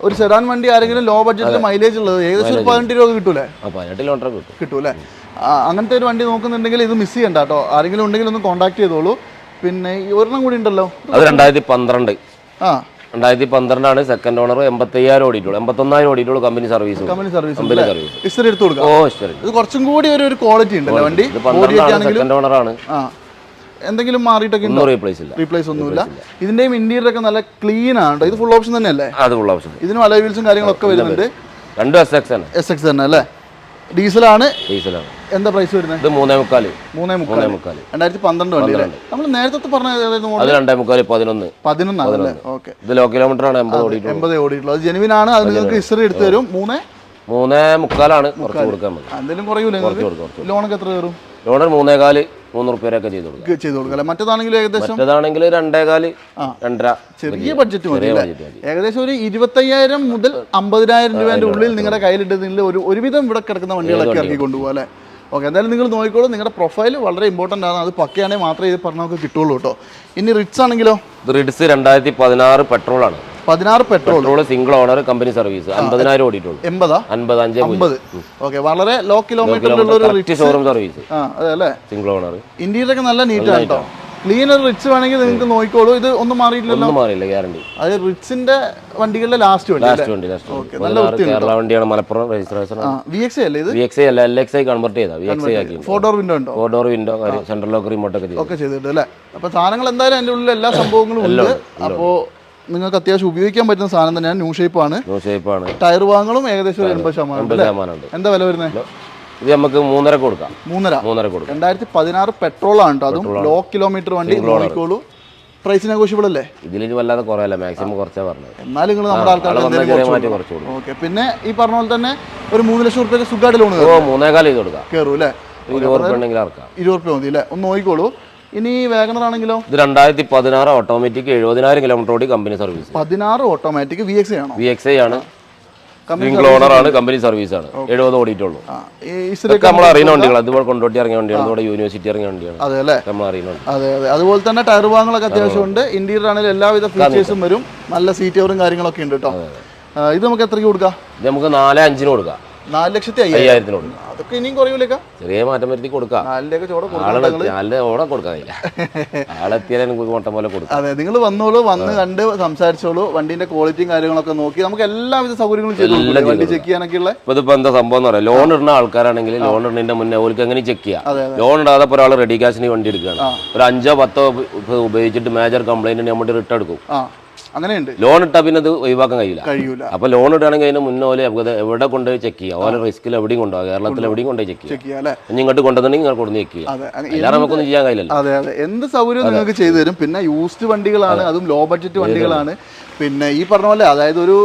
ഒരു സെഡാൻ വണ്ടി ആരെങ്കിലും ലോ ബഡ്ജറ്റിൽ മൈലേജ് ഉള്ളത് ഏകദേശം ഒരു പതിനെട്ട് രൂപ കിട്ടൂലേ? ആ പതിനെട്ട് കിലോമീറ്റർ കിട്ടും. കിട്ടൂലേ? ആ, അങ്ങനത്തെ ഒരു വണ്ടി നോക്കുന്നുണ്ടെങ്കിൽ ഇത് മിസ് ചെയ്യണ്ട കേട്ടോ. ആരെങ്കിലും ഉണ്ടെങ്കിൽ ഒന്ന് കോൺടാക്ട് ചെയ്തോളൂ. പിന്നെ ഈ ഒരെണ്ണം കൂടി ഉണ്ടല്ലോ? അത് രണ്ടായിരത്തി പന്ത്രണ്ട് ആ. രണ്ടായിരത്തി പന്ത്രണ്ടാണ് സെക്കൻഡ് ഓണർ എൺപത്തയ്യായിരം ഓടിയിട്ടുള്ളൂ. എൺപത്തൊന്നായിരം ഓടിയിട്ടുള്ളൂ company service company service company service ഇസ്റ്റർ എടുത്ത് കൊടുക്കാം. ഓ ശരി ഇത് കുറച്ചും കൂടി ഒരു ഒരു ക്വാളിറ്റി ഉണ്ടല്ലോ വണ്ടി? സെക്കൻഡ് ഓണർ ആണ്. എന്തെങ്കിലും മാറിയിട്ടൊക്കെ ഉണ്ടോ? റീപ്ലേസ് ഇല്ല. റീപ്ലേസ് ഒന്നുമില്ല ഇതിന്റെയും ഇന്റീരിയർ ഒക്കെ നല്ല ക്ലീൻ ആണ് ഇത് ഫുൾ ഓപ്ഷൻ തന്നെയല്ലേ? അത് ഫുൾ ഓപ്ഷൻ ഇതിനും അലോ വീൽസും കാര്യങ്ങളൊക്കെ വരുന്നുണ്ട്. രണ്ടും എസ് എക്സ് ആണ്. എസ് എക്സ് തന്നെ അല്ലേ? ഡീസലാണ് ഡീസലാണ് എന്താ പ്രൈസ് വരുന്നത്? ഇത് മൂന്നേ മുക്കാൽ. മൂന്നേ മൂന്നേ മുക്കാൽ. രണ്ടായിരത്തി പന്ത്രണ്ട് വണ്ടി നമ്മൾ നേരത്തെ പറഞ്ഞ അത് രണ്ടേ മുക്കാൽ പതിനൊന്ന്. പതിനൊന്ന്. ഓക്കെ. ഇത് ലോ കിലോമീറ്റർ ആണ് എൺപത് ഓടിയിട്ടുള്ളത്. എൺപതേ അത് ജെനുവിൻ ആണ്. അത് നിങ്ങൾക്ക് ഹിസ്റ്ററി എടുത്തു തരും. മൂന്നേ? മൂന്നേ മുക്കാലാണ്. കുറച്ച് കൊടുക്കാൻ എന്തെങ്കിലും കുറയൂലേ ലോണൊക്കെ എത്ര കയറും? ലോൺ മൂന്നേകാൽ മൂന്ന് റുപ്യയൊക്കെ ചെയ്ത് കൊടുക്കാം. ചെയ്ത് കൊടുക്കാം അല്ലേ? മറ്റേതാണെങ്കിലും ഏകദേശം? മറ്റേതാണെങ്കിൽ രണ്ടേകാൽ രണ്ടര ചെറിയ ബഡ്ജറ്റ് മതി ഏകദേശം ഒരു ഇരുപത്തയ്യായിരം മുതൽ അമ്പതിനായിരം രൂപേന്റെ ഉള്ളിൽ നിങ്ങളുടെ കയ്യിലിട്ടതിൽ ഒരു ഒരുവിധം ഇവിടെ കിടക്കുന്ന വണ്ടികളൊക്കെ ഇറക്കി കൊണ്ടുപോകാം അല്ലേ? ഓക്കെ എന്തായാലും നിങ്ങൾ നോക്കിക്കോളൂ. നിങ്ങളുടെ പ്രൊഫൈൽ വളരെ ഇമ്പോർട്ടന്റ് ആണ്. അത് പക്കയാണെങ്കിൽ മാത്രമേ ഇത് പറഞ്ഞൊക്കെ കിട്ടുള്ളൂ കേട്ടോ. ഇനി റിറ്റ്സ് ആണെങ്കിലോ? ഇത് റിഡ്സ് രണ്ടായിരത്തി പതിനാറ് പെട്രോൾ ആണ്. പതിനാറ് petrol petrol single owner company service അമ്പതിനായിരം ഓടിയിട്ടുള്ളൂ. എൺപതാ? അൻപത്. അഞ്ച് അമ്പത് ഓക്കെ വളരെ ലോ കിലോമീറ്ററിലുള്ള ഒരു ഷോറൂം സർവീസ് അതെ അല്ലേ? സിംഗിൾ ഓണർ ഇന്ത്യയിലൊക്കെ നല്ല നീറ്റാണ് കേട്ടോ. ഒരു റിച്ച് വേണമെങ്കിൽ നിങ്ങൾക്ക് നോക്കിക്കോളൂ. ഇത് ഒന്നും മാറിയിട്ടില്ലല്ലോ. ഒന്നും മാറിയില്ല ഗ്യാരണ്ടി അത് റിച്ചിന്റെ വണ്ടികളുടെ ലാസ്റ്റ് വണ്ടി ലാസ്റ്റ് വണ്ടി ലാസ്റ്റ് പതിനാറ് കേരള വണ്ടിയാണ് മലപ്പുറം രജിസ്ട്രേഷൻ ആ വി എക്സ് അല്ലേ ഇത്? വി എക്സ് അല്ല എൽ എക്സ് ഐ കൺവെർട്ട് ചെയ്താ. വി എക്സ് ആക്കി ഫോർ ഡോർ വിൻഡോ ഉണ്ടോ? Four door window central lock remote ഒക്കെ ഒക്കെ ചെയ്തിട്ട് അല്ലേ? അപ്പോൾ സാധനങ്ങൾ എന്തായാലും അതിന്റെ ഉള്ളിൽ എല്ലാ സംഭവങ്ങളും ഉണ്ട്. അപ്പോൾ നിങ്ങൾക്ക് അത്യാവശ്യം ഉപയോഗിക്കാൻ പറ്റുന്ന സാധനം തന്നെയാണ്. ന്യൂ ഷേപ്പ് ആണ്. ന്യൂ ഷേപ്പ് ആണ്. ടയർ ഭാഗങ്ങളും ഏകദേശം എൺപത് ശതമാനം എന്താ വില വരുന്നത്? ഇത് നമുക്ക് മൂന്നര കൊടുക്കാം. മൂന്നര. മൂന്നര കൊടുക്കാം. രണ്ടായിരത്തി പതിനാറ് പെട്രോൾ ആണ് കേട്ടോ. അതും ലോ കിലോമീറ്റർ വണ്ടി നോക്കിക്കോളൂ. പ്രൈസ് നെഗോഷ്യബിൾ അല്ലേ? ഇതിൽ വല്ലാതെ കുറവല്ല മാക്സിമം കുറച്ചാ പറഞ്ഞത്. എന്നാലും നിങ്ങൾ നമ്മുടെ ആൾക്കാർ ഓക്കെ പിന്നെ ഈ പറഞ്ഞ പോലെ തന്നെ ഒരു മൂന്ന് ലക്ഷം റുപ്യ സുഖമായിട്ട് ലോൺ ഓ മൂന്നേകാലം ഇത് കൊടുക്കാം. കയറും അല്ലേ? ഇരുപത് റുപ്യ മതി അല്ലേ? ഒന്ന് നോക്കിക്കോളൂ. ഇനി വേഗനർ ആണെങ്കിലോ? ഇത് രണ്ടായിരത്തി പതിനാറ് ഓട്ടോമാറ്റിക് എഴുപതിനായിരം കിലോമീറ്റർ ഓടി കമ്പനി സർവീസ് പതിനാറ് ഓട്ടോമാറ്റിക് വി എക്സ് ആണ്? വി എക്സ് ആണ്. സിംഗിൾ ഓണർ ആണ് കമ്പനി സർവീസ് ആണ്. എഴുപത് ഓടിയിട്ടുള്ളൂ. നമ്മൾ അറിയുന്ന വണ്ടികൾ അതുപോലെ കൊണ്ടോട്ടി ഇറങ്ങിയ വണ്ടിയാണ് നമ്മുടെ യൂണിവേഴ്സിറ്റി ഇറങ്ങിയ വണ്ടിയാണ് അതെ അല്ലേ? നമ്മൾ അറിയുന്ന വണ്ടി. അതെ അതെ. അതുപോലെ തന്നെ ടയർ ഭാഗങ്ങളൊക്കെ അത്യാവശ്യം ഉണ്ട്. ഇന്റീരിയർ ആണെങ്കിലും എല്ലാവിധ ഫീച്ചേഴ്സും വരും. നല്ല സീറ്റ് കവറും കാര്യങ്ങളൊക്കെ ഉണ്ട് കേട്ടോ ഇത് നമുക്ക് എത്രയ്ക്ക് കൊടുക്കാം? നമുക്ക് നാല് അഞ്ചിന് കൊടുക്കാം. നാല് ലക്ഷത്തി അയ്യായിരം. അയ്യായിരത്തിന് കൊടുക്കാം അതൊക്കെ ഇനിയും കുറയൂലേക്കാ? ചെറിയ മാറ്റം വരുത്തി കൊടുക്കാം. നാലിലേക്ക് ചോടെ നല്ല ഓടെ കൊടുക്കാനില്ല ആളെത്തിയാലും മട്ടം പോലെ കൊടുക്കാം. അതെ നിങ്ങൾ വന്നോളൂ വന്ന് കണ്ട് സംസാരിച്ചോളൂ. വണ്ടിന്റെ ക്വാളിറ്റിയും കാര്യങ്ങളൊക്കെ നോക്കി നമുക്ക് എല്ലാവിധ സൗകര്യങ്ങളും ചെയ്തു വണ്ടി ചെക്ക് ചെയ്യാനൊക്കെ ഉള്ള ഇപ്പൊ ഇതിപ്പോ എന്താ സംഭവം എന്ന് പറയാം. ലോൺ ഇടുന്ന ആൾക്കാരാണെങ്കിൽ ലോൺ ഇടുന്നതിന്റെ മുന്നേ അവർക്ക് എങ്ങനെ ചെക്ക് ചെയ്യാം? ലോൺ ഇടാതെ ഇപ്പൊ ഒരാൾ റെഡി ക്യാഷിന് വണ്ടി എടുക്കുകയാണ്. ഒരു അഞ്ചോ പത്തോ ഉപ- ഉപയോഗിച്ചിട്ട് മേജർ കംപ്ലൈന്റ് നമ്മുടെ റിട്ടേൺ എടുക്കും. അങ്ങനെയുണ്ട്. ലോൺ ഇട്ടാ പിന്നെ അത് ഒഴിവാക്കാൻ കഴിയില്ല. കഴിയൂല. അപ്പൊ ലോൺ ഇടുകയാണെങ്കിൽ അതിന് മുന്നേ പോലെ നമുക്ക് ഇത് എവിടെ കൊണ്ടുപോയി ചെക്ക് ചെയ്യാം? ഓരോ റിസ്കിൽ എവിടെയും കൊണ്ടുപോകാം കേരളത്തിൽ എവിടെയും കൊണ്ടുപോയി ചെക്ക് ചെയ്യാം? ചെക്ക് ചെയ്യാം ഇനി ഇങ്ങോട്ട് കൊണ്ടുവന്നിട്ടുണ്ടെങ്കിൽ കൊടുന്ന് ചെക്ക് ചെയ്യാം. അതെ. അങ്ങ- എല്ലാവരും നമുക്കൊന്നും ചെയ്യാൻ കഴിയില്ല അതെ അതെ. എന്ത് സൗകര്യം നിങ്ങൾക്ക് ചെയ്തു തരും? പിന്നെ യൂസ്ഡ് വണ്ടികളാണ് അതും. ലോ ബഡ്ജറ്റ് വണ്ടികളാണ്. പിന്നെ ഈ പറഞ്ഞ പോലെ അതായത് ഒരു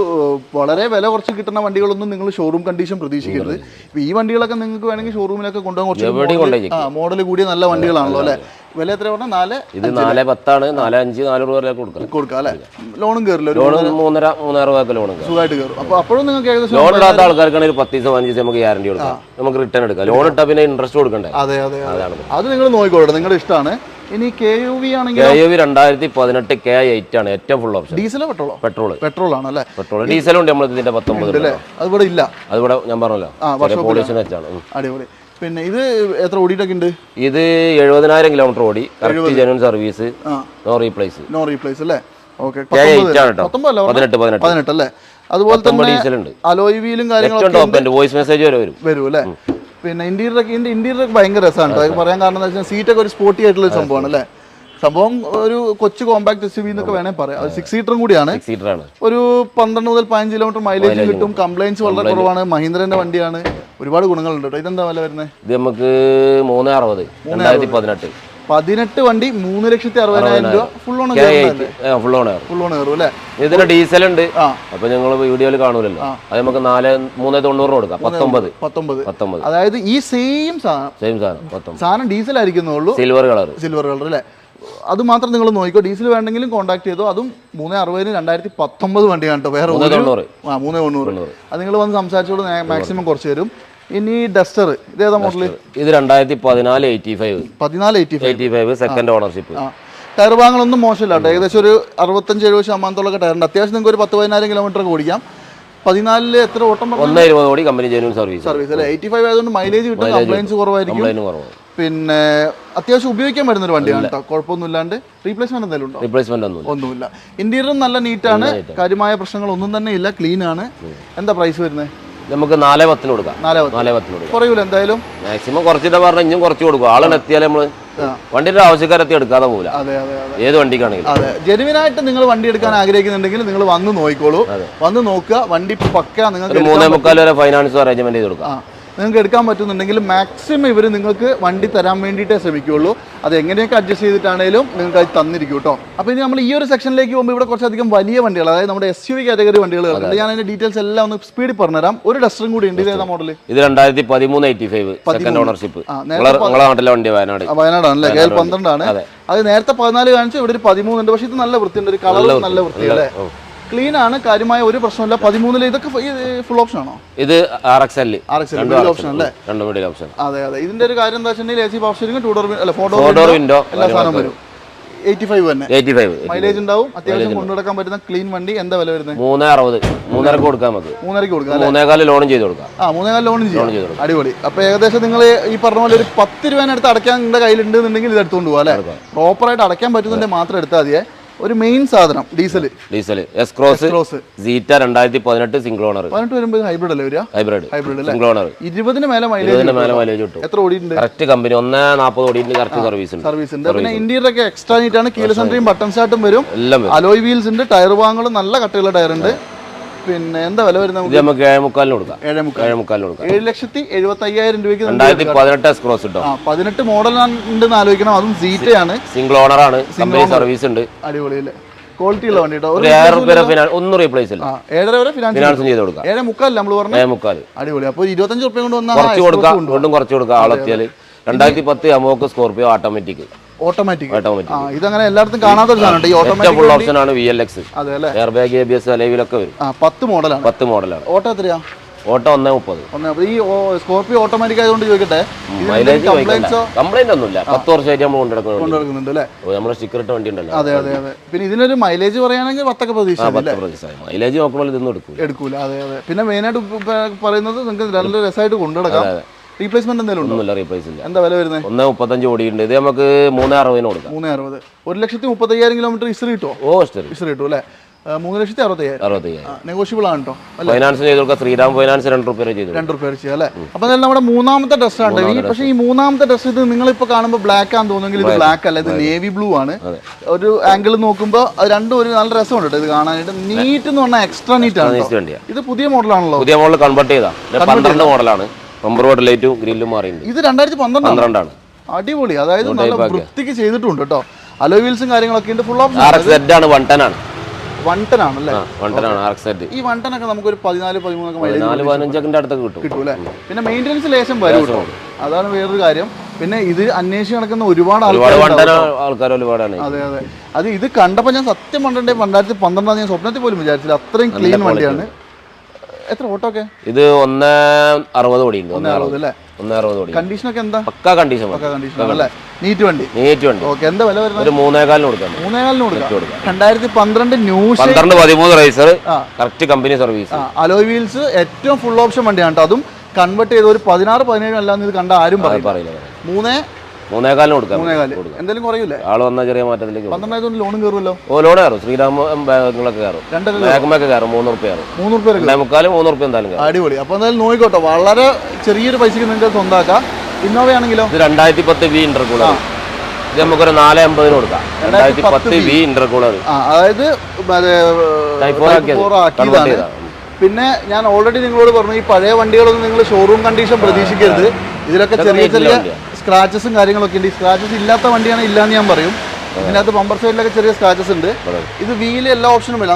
വളരെ വില കുറച്ച് കിട്ടുന്ന വണ്ടികളൊന്നും നിങ്ങൾ ഷോറൂം കണ്ടീഷൻ പ്രതീക്ഷിക്കരുത്. ഇപ്പൊ ഈ വണ്ടികളൊക്കെ നിങ്ങൾക്ക് വേണമെങ്കിൽ ഷോറൂമിലൊക്കെ കൊണ്ടുപോകാൻ കുറച്ച് ആ മോഡൽ കൂടിയ നല്ല വണ്ടികളാണല്ലോ അല്ലേ? വില എത്ര പറഞ്ഞാൽ നാല് ഇത് നാല് പത്താണ് നാല് അഞ്ച് നാല് രൂപ കൊടുക്കാം. കൊടുക്കാം അല്ലേ? ലോണും കയറില്ല ലോൺ മൂന്നര മൂന്നര രൂപ ലോൺ സുഖമായിട്ട് കയറും. അപ്പൊ അപ്പോഴും നിങ്ങൾക്ക് ഏകദേശം ലോൺ ഇടാത്ത ആൾക്കാർക്കാണെങ്കിൽ പത്ത് ദിവസം അഞ്ച് ദിവസം നമുക്ക് ഗ്യാരണ്ടി കൊടുക്കാം. നമുക്ക് റിട്ടേൺ എടുക്കാം. ലോൺ ഇട്ടാൽ പിന്നെ ഇൻട്രസ്റ്റ് കൊടുക്കണ്ടേ? അതെ അതെ അതെ. അതാണ്. അത് നിങ്ങൾ നോക്കിക്കോട്ടെ നിങ്ങളുടെ ഇഷ്ടമാണ്. ഇനി കെ യു വി ആണെങ്കിൽ കെ യു വി രണ്ടായിരത്തി പതിനെട്ട് കെ എയ്റ്റ് ആണ് ഏറ്റവും ഫുൾ ഓപ്ഷൻ ഡീസലോ പെട്രോളോ പെട്രോൾ പെട്രോൾ ആണ് അല്ലേ? പെട്രോൾ ഡീസലും ഉണ്ട് നമ്മൾ ഇതിന്റെ പത്തൊമ്പത് അതിവിടെ ഇല്ല. അതിവിടെ ഞാൻ പറഞ്ഞല്ലോ. പോളിഷൻ വെച്ചാണ്. അടിപൊളി. പിന്നെ ഇത് എത്ര ഓടിയിട്ടൊക്കെ ഉണ്ട്? ഇത് എഴുപതിനായിരം കിലോമീറ്റർ ഓടി. Correct genuine service no replace no replace അല്ലേ? ഓക്കെ പതിനെട്ട് പതിനെട്ട്. അല്ലേ? അതുപോലെ തന്നെ അലോയ് വീലും കാര്യങ്ങളൊക്കെ വോയിസ് മെസ്സേജ് വരെ വരും. വരും അല്ലേ? പിന്നെ ഇന്റീരിയറൊക്കെ ഇതിന്റെ ഒക്കെ ഭയങ്കര രസമാണ് കേട്ടോ. പറയാൻ കാരണം എന്താ വെച്ചാൽ സീറ്റൊക്കെ ഒരു സ്പോർട്ടി ആയിട്ടുള്ള ഒരു സംഭവമാണ് അല്ലേ? സംഭവം ഒരു കൊച്ചു കോമ്പാക്ട് എസ് യു വി എന്നൊക്കെ വേണേൽ പറയാം. അത് സിക്സ് സീറ്ററും കൂടിയാണ്. ഒരു പന്ത്രണ്ട് മുതൽ പതിനഞ്ച് കിലോമീറ്റർ മൈലേജ് കിട്ടും. കംപ്ലൈൻസ് വളരെ കുറവാണ്. മഹീന്ദ്രന്റെ വണ്ടിയാണ്. ഒരുപാട് ഗുണങ്ങളുണ്ട് കേട്ടോ. ഇതെന്താ വില വരുന്നത് ഇത് നമുക്ക് മൂന്ന് അറുപത്. രണ്ടായിരത്തി പതിനെട്ട്. പതിനെട്ട് വണ്ടി മൂന്ന് ലക്ഷത്തി അറുപതിനായിരം രൂപ. Full on K eight full on full on കയറും അല്ലേ? ഇതിന് ഡീസൽ ഉണ്ട്. അപ്പൊ ഞങ്ങൾ വീഡിയോയിൽ കാണൂലല്ലോ. അത് നമുക്ക് നാല് മൂന്ന് തൊണ്ണൂറ് കൊടുക്കാം. പത്തൊമ്പത്. പത്തൊമ്പത്. പത്തൊമ്പത്. അതായത് ഈ സെയിം സാധനം. സെയിം സാധനം സാധനം ഡീസൽ ആയിരിക്കുന്നുള്ളൂ സിൽവർ കളർ സിൽവർ കളർ അല്ലേ? അത് മാത്രം നിങ്ങൾ നോക്കിക്കോ. ഡീസൽ വേണ്ടെങ്കിലും കോൺടാക്ട് ചെയ്തോ. അതും മൂന്ന് അറുപതിന് രണ്ടായിരത്തി പത്തൊമ്പത് വണ്ടിയാണ് കേട്ടോ. വേറെ ഒരു തൊണ്ണൂറ്. ആ മൂന്ന് തൊണ്ണൂറ്. അത് നിങ്ങൾ വന്ന് സംസാരിച്ചോളൂ. മാക്സിമം കുറച്ച് തരും. ഇനി ഡസ്റ്റർ ഇത് ഏതാ മോഡൽ ഇത് രണ്ടായിരത്തി പതിനാല് എയ്റ്റി ഫൈവ് പതിനാല് eighty five eighty five second ownership tyre ഭാഗങ്ങളൊന്നും മോശമില്ല കേട്ടോ ഏകദേശം ഒരു അറുപത്തഞ്ച് എഴുപത് ശതമാനത്തോളൊക്കെ ടയറുണ്ട് അത്യാവശ്യം നിങ്ങൾക്ക് ഒരു പത്ത് പതിനായിരം കിലോമീറ്റർ ഒക്കെ ഓടിക്കാം. പതിനാലിൽ എത്ര ഓട്ടം ഒന്ന് ഇരുപത് കോടി കമ്പനി ജനുവൻ സർവീസ് സർവീസ് അല്ലേ? എയ്റ്റി ഫൈവ് ആയതുകൊണ്ട് മൈലേജ് കിട്ടും കംപ്ലൈൻസ് കുറവായിരിക്കും. പിന്നെ അത്യാവശ്യം ഉപയോഗിക്കാൻ പറ്റുന്ന ഒരു വണ്ടിയാണ് കേട്ടോ കുഴപ്പമൊന്നും ഇല്ലാണ്ട്. റീപ്ലേസ്മെന്റ് എന്തെങ്കിലും ഉണ്ടോ? റീപ്ലേസ്മെന്റ് ഒന്നുമില്ല. ഒന്നുമില്ല. ഇന്റീരിയറും നല്ല നീറ്റാണ് കാര്യമായ പ്രശ്നങ്ങൾ ഒന്നും തന്നെ ഇല്ല. ക്ലീൻ ആണ്. എന്താ പ്രൈസ് വരുന്നത്? നമുക്ക് നാല് പത്തിന് കൊടുക്കാം. നാലേ പത്ത് നാല് പത്തിന് കൊടുക്കാം. കുറയൂല എന്തായാലും? മാക്സിമം കുറച്ചിട്ട് പറഞ്ഞാൽ ഇനിയും കുറച്ച് കൊടുക്കും. ആളെ എത്തിയാലേ നമ്മൾ. വണ്ടിയുടെ ആവശ്യക്കാരെത്തി എടുക്കാതെ പോകില്ല ഏത് വണ്ടിക്കാണെങ്കിലും. അതെ. ജെനുവിനായിട്ട് നിങ്ങൾ വണ്ടി എടുക്കാൻ ആഗ്രഹിക്കുന്നുണ്ടെങ്കിൽ നിങ്ങൾ വന്ന് നോക്കിക്കോളൂ. വന്ന് നോക്കുക. വണ്ടി പക്ക നിങ്ങൾക്ക് മൂന്നേ മുക്കാൽ വരെ ഫൈനാൻസ് അറേഞ്ച്മെന്റ് ചെയ്ത് കൊടുക്കാം. നിങ്ങൾക്ക് എടുക്കാൻ പറ്റുന്നുണ്ടെങ്കിൽ മാക്സിമം ഇവർ നിങ്ങൾക്ക് വണ്ടി തരാൻ വേണ്ടിയിട്ടേ ശ്രമിക്കുകയുള്ളൂ. അത് എങ്ങനെയൊക്കെ അഡ്ജസ്റ്റ് ചെയ്തിട്ടാണേലും നിങ്ങൾക്ക് അത് തന്നിരിക്കും കേട്ടോ. അപ്പോൾ ഇനി നമ്മൾ ഈ ഒരു സെക്ഷനിലേക്ക് പോകുമ്പോൾ ഇവിടെ കുറച്ചധികം വലിയ വണ്ടികൾ അതായത് നമ്മുടെ എസ് യു വി കാറ്റഗറി വണ്ടികൾ ഞാൻ അതിന്റെ ഡീറ്റെയിൽസ് എല്ലാം ഒന്ന് സ്പീഡിൽ പറഞ്ഞുതരാം. ഒരു ഡസ്റ്ററും കൂടി ഉണ്ട് ഇതേതാ മോഡൽ ഇത് രണ്ടായിരത്തി പതിമൂന്ന്. എയ്റ്റി ഫൈവ് സെക്കൻഡ് ഓണർഷിപ്പ് നാട്ടിലെ വണ്ടി വയനാട്. വയനാടാണല്ലേ കെ എൽ പന്ത്രണ്ടാണ്. അതെ. നേരത്തെ പതിനാല് കാണിച്ചു ഇവിടെ ഒരു പതിമൂന്നുണ്ട്. പക്ഷേ ഇത് നല്ല വൃത്തിയുണ്ട്. ഒരു കളർ നല്ല വൃത്തി അല്ലേ ഓ. ക്ലീൻ ആണ് കാര്യമായ ഒരു പ്രശ്നമില്ല പതിമൂന്നിൽ ഇതൊക്കെ ഫുൾ ഓപ്ഷൻ ആണോ? ഇത് R X L R X L option അല്ലേ? രണ്ടും ഓപ്ഷൻ അതെ അതെ. ഇതിന്റെ ഒരു കാര്യം എന്താ വെച്ചിട്ടുണ്ടെങ്കിൽ A C power steering two door അല്ല ഫോർ ഫോർ ഡോർ വിൻഡോ എല്ലാ സാധനം വരും. എയ്റ്റി ഫൈവ് തന്നെ. എയ്റ്റി ഫൈവ് മൈലേജ് ഉണ്ടാവും. അത്യാവശ്യം കൊണ്ടുനടക്കാൻ പറ്റുന്ന ക്ലീൻ വണ്ടി. എന്താ വില വരുന്നത് മൂന്ന് അറുപത്. മൂന്നരക്ക് കൊടുക്കാൻ നമുക്ക് മൂന്നരക്ക് കൊടുക്കാം മൂന്നേകാൽ ലോണും ചെയ്ത് കൊടുക്കാം. ആ മൂന്നേകാൽ ലോണും ചെയ്യാം. ചെയ്ത് കൊടുക്കാം. അടിപൊളി. അപ്പൊ ഏകദേശം നിങ്ങൾ ഈ പറഞ്ഞ പോലെ ഒരു പത്ത് രൂപേനടുത്ത് അടയ്ക്കാൻ നിങ്ങളുടെ കയ്യിലുണ്ട് എന്നുണ്ടെങ്കിൽ ഇത് എടുത്തുകൊണ്ട് പോകാം അല്ലേ? പ്രോപ്പറായിട്ട് അടയ്ക്കാൻ പറ്റുന്നുണ്ടെങ്കിൽ മാത്രം എടുത്താൽ മതിയേ. ഒരു മെയിൻ സാധനം diesel diesel S cross cross Zeta രണ്ടായിരത്തി പതിനെട്ട് സിംഗിൾ ഓണർ പതിനെട്ട് വരുമ്പോൾ ഹൈബ്രിഡ് അല്ലേ വരിക? ഹൈബ്രിഡ് ഹൈബ്രിഡ് സിംഗിൾ ഓണർ ഇരുപതിന് മേലെ മൈലേജ് മേലെ മൈലേജ് കിട്ടും. എത്ര ഓടിയിട്ടുണ്ട്? കറക്റ്റ് കമ്പനി ഒന്നേ നാൽപ്പത് ഓടിയിട്ട് കറക്റ്റ് സർവീസ് ഉണ്ട്. സർവീസ് ഉണ്ട്. പിന്നെ ഇന്ത്യയുടെ ഒക്കെ എക്സ്ട്രാ നീറ്റ് ആണ്. കീല സെൻട്രിയും ബട്ടൺ സ്റ്റാർട്ടും വരും. എല്ലാം അലോയ് വീൽസ് ഉണ്ട് ടയർ വാങ്ങുകളും നല്ല കട്ടിയുള്ള ടയർ ഉണ്ട്. പിന്നെ എന്താ വില വരുന്നത് ഇത് നമുക്ക്? ഏഴ് മുക്കാലിന് കൊടുക്കാം. ഏഴ് മുക്കാൽ ഏഴ് മുക്കാലിന് കൊടുക്കാം. ഏഴ് ലക്ഷത്തി എഴുപത്തി അയ്യായിരം രൂപയ്ക്ക് രണ്ടായിരത്തി പതിനെട്ട് എസ് ക്രോസ് കിട്ടും ആ പതിനെട്ട് മോഡൽ ഉണ്ടെന്ന് ആലോചിക്കണം. അതും സീറ്റ് ആണ്. സിംഗിൾ ഓണർ ആണ്. കമ്പനി സർവീസ് ഉണ്ട്. അടിപൊളി അല്ലേ? ക്വാളിറ്റി ഉള്ള വണ്ടി ഒന്നും റീപ്ലേസ് ഇല്ല. ഏഴര വരെ ഫിനാൻസ് ചെയ്ത്. കൊടുക്കാം. ഏഴ് മുക്കാലല്ല നമ്മൾ പറഞ്ഞു? ഏഴ് മുക്കാൽ അടിപൊളി അപ്പോൾ ഇരുപത്തഞ്ച് റുപ്യ കൊണ്ട് വന്നാൽ കുറച്ച് കൊടുക്കാം. വീണ്ടും കുറച്ച് കൊടുക്കാം. ആളെത്തിയാൽ രണ്ടായിരത്തി പത്ത് അമോക്ക് സ്കോർപിയോ ഓട്ടോമാറ്റിക് ഓട്ടോമാറ്റിക് ഓട്ടോമാറ്റിക് ആ ഇതങ്ങനെ എല്ലായിടത്തും കാണാത്ത ഒരു സാധനം ഈ ഓട്ടോമാറ്റിക് ഫുൾ ഓപ്ഷൻ ആണ് വി എൽ എക്സ് അതെ അല്ലേ? Air bag A B S അലവിലൊക്കെ വരും. ആ പത്ത് മോഡലാണ്. പത്ത് മോഡലാണ്. ഓട്ടോ എത്രയാ? ഓട്ടോ ഒന്നേ മുപ്പത്. ഈ സ്കോർപിയോ ഓട്ടോമാറ്റിക് ആയതുകൊണ്ട് ചോദിക്കട്ടെ? കംപ്ലൈന്റ് ഒന്നുമില്ല. പത്ത് വർഷമായിട്ട് നമ്മൾ കൊണ്ടെടുക്കുന്നുണ്ട് സ്റ്റിക്കർ വണ്ടി ഉണ്ടല്ലോ. അതെ അതെ അതെ. പിന്നെ ഇതിനൊരു മൈലേജ് പറയുകയാണെങ്കിൽ പത്തൊക്കെ പ്രതീക്ഷ പത്ത് പ്രതിശതമായി മൈലേജ് നോക്കുമ്പോൾ ഇതൊന്നും എടുക്കും എടുക്കൂല. അതെ അതെ. പിന്നെ മെയിനായിട്ട് പറയുന്നത് നിങ്ങൾക്ക് നല്ല രസമായിട്ട് കൊണ്ടുനടക്കാം. റീപ്ലേസ്മെന്റ് എന്തെങ്കിലും ഉണ്ടോ? ഒന്നുമില്ല റീപ്ലേസ് ഇല്ല. എന്താ വില വരുന്നത് ഒന്നേ മുപ്പത്തഞ്ച് ഇത് നമുക്ക് മൂന്ന് അറുപതിന് കൊടുക്കാം. മൂന്ന് അറുപത്. ഒരു ലക്ഷത്തി മുപ്പത്തയ്യായിരം കിലോമീറ്റർ ഇസ്റ്റർ കിട്ടുമോ ഓ ഇസ്റ്റർ ഇസ്റ്റർ കിട്ടും അല്ലേ? മൂന്ന് ലക്ഷത്തി അറുപത്തയ്യായിരം. അറുപത്തയ്യായിരം. നെഗോഷ്യബിൾ ആണ് കേട്ടോ ഫൈനാൻസ് ചെയ്ത് കൊടുക്കാം. ശ്രീരാം ഫൈനാൻസ് രണ്ട് റുപ്യ ചെയ്തു രണ്ട് റുപ്യ ചെയ്തു അല്ലേ? അപ്പൊ എന്തായാലും നമ്മുടെ മൂന്നാമത്തെ ഡ്രസ് ആണ് ഈ പക്ഷേ ഈ മൂന്നാമത്തെ ഡ്രസ് ഇത് നിങ്ങളിപ്പോൾ കാണുമ്പോൾ ബ്ലാക്ക് ആണെന്ന് തോന്നുമെങ്കിൽ ഇത് ബ്ലാക്ക് അല്ല. ഇത് നേവി ബ്ലൂ ആണ്. ഒരു ആംഗിൾ നോക്കുമ്പോൾ രണ്ടും ഒരു നല്ല രസമുണ്ട് കേട്ടോ ഇത് കാണാനായിട്ട്. നീറ്റ് എന്ന് പറഞ്ഞാൽ എക്സ്ട്രാ നീറ്റ് ആണ് ഇത് പുതിയ മോഡലാണല്ലോ പുതിയ മോഡൽ കൺവേർട്ട് ചെയ്താ. ഇത് പന്ത്രണ്ട് മോഡലാണ് ബമ്പർ ബോട്ട് ലൈറ്റും ഗ്രില്ലും മാറിയിട്ടുണ്ട് ഇത് രണ്ടായിരത്തി പന്ത്രണ്ടാണ്. അടിപൊളി. അതായത് നല്ല വൃത്തിക്ക് ചെയ്തിട്ടുണ്ട് കേട്ടോ. അലോ വീൽസും കാര്യങ്ങളൊക്കെ ഉണ്ട്. Full option R X Z ആണ് വൺ ടെൻ ആണ്. വൺ ടെൻ ആണല്ലേ? വൺ ടെൻ ആണ് ആർ എക്സ് സെഡ് ഈ വൺ ടെൻ ഒക്കെ നമുക്ക് ഒരു പതിനാല് പതിമൂന്നൊക്കെ പതിനാല് നാല് പതിനഞ്ചൊക്കെ അടുത്തൊക്കെ കിട്ടും. കിട്ടും അല്ലേ? പിന്നെ മെയിന്റെനൻസ് ലേശം വരും കേട്ടോ. അതാണ് വേറൊരു കാര്യം. പിന്നെ ഇത് അന്വേഷിച്ച് നടക്കുന്ന ഒരുപാട് ആൾക്കാർ ഒരുപാടാണ്. അതെ അതെ. അത് ഇത് കണ്ടപ്പോൾ ഞാൻ സത്യം പണ്ടേ രണ്ടായിരത്തി പന്ത്രണ്ടാണ് ഞാൻ സ്വപ്നത്തിൽ പോലും വിചാരിച്ചില്ല. അത്രയും ക്ലീൻ വണ്ടിയാണ്. എത്ര ഓട്ടോക്കെ ഇത് ഒന്ന് അറുപത് കോടി ഒന്ന് അറുപത് അല്ലേ? ഒന്ന് അറുപത് ഓടി കണ്ടീഷനൊക്കെ എന്താ? പക്കാ കണ്ടീഷൻ പക്ക കണ്ടീഷൻ അല്ലേ? നീറ്റ് വണ്ടി. നീറ്റ് വണ്ടി. ഓക്കെ എന്താ വില വരുന്നത്? ഒരു മൂന്നേകാലിന് കൊടുക്കാം. മൂന്നേകാലിന് കൊടുക്കാം. രണ്ടായിരത്തി പന്ത്രണ്ട് ന്യൂ പന്ത്രണ്ട് പതിമൂന്ന് റൈസർ ആ. Correct company service. Alloy wheels ഏറ്റവും ഫുൾ ഓപ്ഷൻ വണ്ടിയാണ് കേട്ടോ. അതും കൺവേർട്ട് ചെയ്ത് ഒരു പതിനാറ് പതിനേഴ് അല്ലാന്ന് ഇത് കണ്ട ആരും പറയും പറയില്ല പറയില്ല. മൂന്നേ മൂന്നേകാലിന് കൊടുക്കാം മൂന്നേകാൽ. എന്തെങ്കിലും കുറയൂലേ? ആൾ വന്ന ചെറിയ മാറ്റത്തിലേക്ക്. പന്ത്രണ്ടായതുകൊണ്ട് ലോണും കയറുമല്ലോ? ഓ ലോൺ കയറും. ശ്രീരാമ ബാങ്കുകളൊക്കെ കയറും. ബാങ്കുമൊക്കെ കയറും മൂന്ന് റുപ്യ കയറും. മൂന്ന് റുപ്യ രണ്ടേ മുക്കാൽ മൂന്ന് റുപ്യ എന്തായാലും അടിപൊളി. അപ്പോൾ എന്തായാലും നോക്കിക്കോട്ടെ വളരെ ചെറിയൊരു പൈസക്ക് നിങ്ങൾക്ക് സ്വന്തമാക്കാം ഇന്നോവയാണെങ്കിലോ ഇത് രണ്ടായിരത്തി പത്ത് വി ഇന്റർകൂളർ. ഇത് നമുക്കൊരു നാല് അമ്പതിന് കൊടുക്കാം. രണ്ടായിരത്തി പത്ത് വി ഇന്റർകൂളർ. അതായത്. പിന്നെ ഞാൻ ഓൾറെഡി നിങ്ങളോട് പറഞ്ഞു ഈ പഴയ വണ്ടികളൊന്നും നിങ്ങൾ ഷോറൂം കണ്ടീഷൻ പ്രതീക്ഷിക്കരുത്. ഇതിലൊക്കെ ചെറിയ ചെറിയ. സ്ക്രാച്ചസും കാര്യങ്ങളൊക്കെ ഉണ്ട്. ഈ സ്ക്രാച്ചസ് ഇല്ലാത്ത വണ്ടിയാണ് ഇല്ലാന്ന് ഞാൻ പറയും. ഇതിനകത്ത് ബമ്പർ സൈഡിലൊക്കെ ചെറിയ സ്ക്രാച്ചസ് ഉണ്ട്. ഇത് വീൽ എല്ലാ ഓപ്ഷനും ഇല്ല.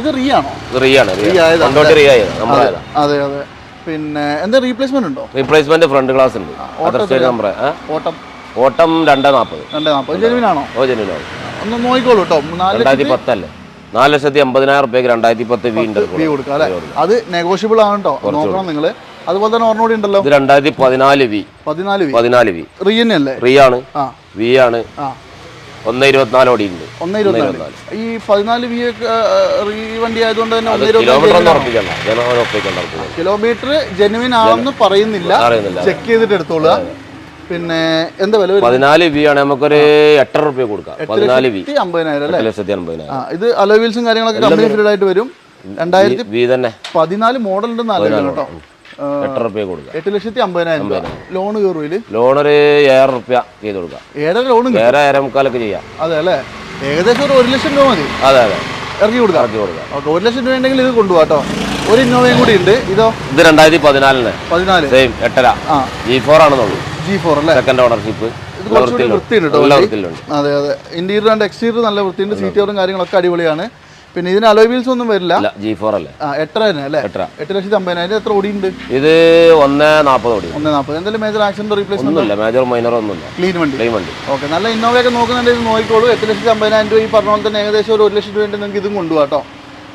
ഇത് റീ ആണോ? റീ ആണ് അതെ. അതെ പിന്നെ എന്താ റീപ്ലേസ്മെന്റ് ഉണ്ടോ? റീപ്ലേസ്മെന്റ് ഫ്രണ്ട് ഗ്ലാസ് ഉണ്ട്. ഓട്ടം ഓട്ടം രണ്ടേ നാൽപ്പത് രണ്ടേ നാൽപ്പത് ജെനുവിനാണോ ഓ ജനുവിനോ ഒന്ന് നോക്കിക്കോളൂ കേട്ടോ നാല് രണ്ടായിരത്തി പത്തല്ലേ നാല് ലക്ഷത്തി അമ്പതിനായിരം റുപ്യക്ക് രണ്ടായിരത്തി പത്ത് വി ഫീ ഇന്റർകൂളർ കൊടുക്കുക അല്ലേ? അത് നെഗോഷ്യബിൾ ആണ് കേട്ടോ നോക്കണം നിങ്ങൾ അതുപോലെ തന്നെ ഒരെണ്ണം ഉണ്ടല്ലോ. ഇത് രണ്ടായിരത്തി പതിനാല് വി. പതിനാല് വി. പതിനാല് വി. റീ അല്ലേ? റീ ആണ്. ആ. വി ആണ്. ഒന്ന് ഇരുപത്തിനാല് ഓടി ഉണ്ട്. ഒന്ന് ഇരുപത്തിനാല്. ഈ പതിനാല് വി റീ വണ്ടി ആയതുകൊണ്ട് തന്നെ കിലോമീറ്റർ. കിലോമീറ്റർ ജെനുവിൻ ആണെന്ന് പറയുന്നില്ല. ചെക്ക് ചെയ്തിട്ട് എടുത്തോളുക. പിന്നെ എന്താ വില പതിനാല് വി ആണ്. നമുക്കൊരു എട്ടര റുപ്യ കൊടുക്കാം. പതിനാല് വി. അമ്പതിനായിരം ലക്ഷത്തി അൻപതിനായിരം ആ ഇത് അലോവീൽസും കാര്യങ്ങളൊക്കെ കമ്പനി ഫീൽഡ് ആയിട്ട് വരും. രണ്ടായിരത്തി പതിനാല് മോഡൽ ഉണ്ടെന്ന് അറിയാം കേട്ടോ. ആ, എട്ടര റുപ്യ കൊടുക്കുക എട്ട് ലക്ഷത്തി അമ്പതിനായിരം രൂപ. ലോൺ കയറും ലോൺ ഒരു ഏഴര റുപ്യ ചെയ്ത് കൊടുക്കുക ഏഴര കിട്ടും. ഏഴര ഏഴര മുക്കാലൊക്കെ ചെയ്യാം. അതെ അല്ലേ? ഏകദേശം ഒരു ഒരു ലക്ഷം രൂപ മതി. അതെ അതെ. ഇറക്കി കൊടുക്കാം. ഇറക്കി കൊടുക്കാം. ഓക്കെ ഒരു ലക്ഷം രൂപ ഉണ്ടെങ്കിൽ ഇത് കൊണ്ടുപോകാം കേട്ടോ. ഒരു ഇന്നോവയും കൂടി ഉണ്ട്. ഇതോ? ഇത് രണ്ടായിരത്തി പതിനാലിന്. പതിനാല്. സെയിം എട്ടര. ജി ഫോർ ആണെന്നുള്ളൂ ജി ഫോർ അല്ലേ? സെക്കൻഡ് ഓണർഷിപ്പ് ഇത് കുറച്ചുകൂടി വൃത്തിയുണ്ട്. കേട്ടോ എല്ലാ അതെ അതെ. ഇന്റീരിയർ ആൻഡ് എക്സ്റ്റീരിയർ നല്ല വൃത്തിയുണ്ട്. സീറ്റുകളും കാര്യങ്ങളൊക്കെ അടിപൊളിയാണ്. പിന്നെ ഇതിന് അലോയ് വീൽസ് ഒന്നും വരില്ല. ജി ഫോർ അല്ലേ? എട്ടര തന്നെ അല്ലേ? എട്ടര. എട്ട് ലക്ഷത്തി അമ്പതിനായിരം. എത്ര ഓടിയുണ്ട്? ഇത് ഒന്ന് നാൽപ്പത് ഓടി ഒന്ന് നാൽപ്പത് എന്തെങ്കിലും മേജർ ആക്സിഡന്റ് റീപ്ലേസ് ഒന്നുമില്ല മേജർ മൈനർ ഒന്നുമില്ല. ക്ലീൻ വണ്ടി. ക്ലീൻ വണ്ടി. ഓക്കെ നല്ല ഇന്നോവയൊക്കെ നോക്കുന്നുണ്ടെങ്കിൽ ഇത് നോക്കിക്കോളൂ. എട്ട് ലക്ഷത്തി അമ്പതിനായിരം രൂപ ഈ പറഞ്ഞ പോലെ തന്നെ ഏകദേശം ഒരു ഒരു ലക്ഷം രൂപ നിങ്ങൾക്ക് ഇതും കൊണ്ടുപോകാം കേട്ടോ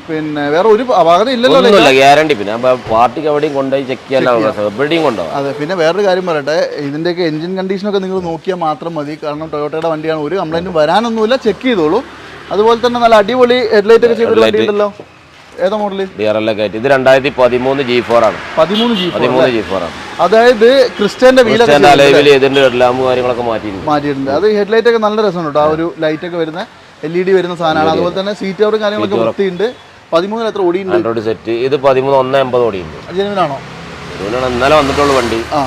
പിന്നെ വേറെ ഒരു അപാകത ഇല്ലല്ലോ ഗ്യാരണ്ടി പിന്നെ പാർട്ടിക്ക് എവിടെയും കൊണ്ടുപോയി ചെക്ക് ചെയ്യാൻ എവിടെയും കൊണ്ടുപോകാം. അതെ പിന്നെ വേറൊരു കാര്യം പറയട്ടെ. ഇതിന്റെയൊക്കെ എഞ്ചിൻ കണ്ടീഷനൊക്കെ നിങ്ങൾ നോക്കിയാൽ മാത്രം മതി. കാരണം ടൊയോട്ടയുടെ വണ്ടിയാണ്. ഒരു കംപ്ലൈന്റും വരാനൊന്നുമില്ല. ചെക്ക് ചെയ്തോളൂ. അതുപോലെ തന്നെ നല്ല അടിപൊളി ഹെഡ്ലൈറ്റ് ഒക്കെ ചെയ്തിട്ടുണ്ടല്ലോ വണ്ടി ഉണ്ടല്ലോ ഏതാ മോഡൽ ഡി ആർ എൽ ഒക്കെ ഇത് രണ്ടായിരത്തി പതിമൂന്ന് ജി ഫോർ ആണ്. പതിമൂന്ന് ജി പതിമൂന്ന് ജി ഫോർ ആണ്. അതായത് ക്രിസ്റ്റന്റെ വീലൊക്കെ ഇതിന്റെ കാര്യങ്ങളൊക്കെ മാറ്റിയിട്ടുണ്ട്. മാറ്റിയിട്ടുണ്ട്. അത് ഹെഡ്ലൈറ്റ് ഒക്കെ നല്ല രസമാണ് കേട്ടോ. ആ ഒരു ലൈറ്റ് ഒക്കെ വരുന്ന എൽ ഇ ഡി വരുന്ന സാധനമാണ്. അതുപോലെ തന്നെ സീറ്റ് കവറും കാര്യങ്ങളൊക്കെ വൃത്തിയുണ്ട്. പതിമൂന്നിൽ എത്ര ഓടിയുണ്ട് സെറ്റ് ഇത് പതിമൂന്ന് ഒന്ന് എൺപത് ഓടിയുണ്ട് ജെനുവിനാണോ ഇന്നലെ വന്നിട്ടുള്ള വണ്ടി. ആ.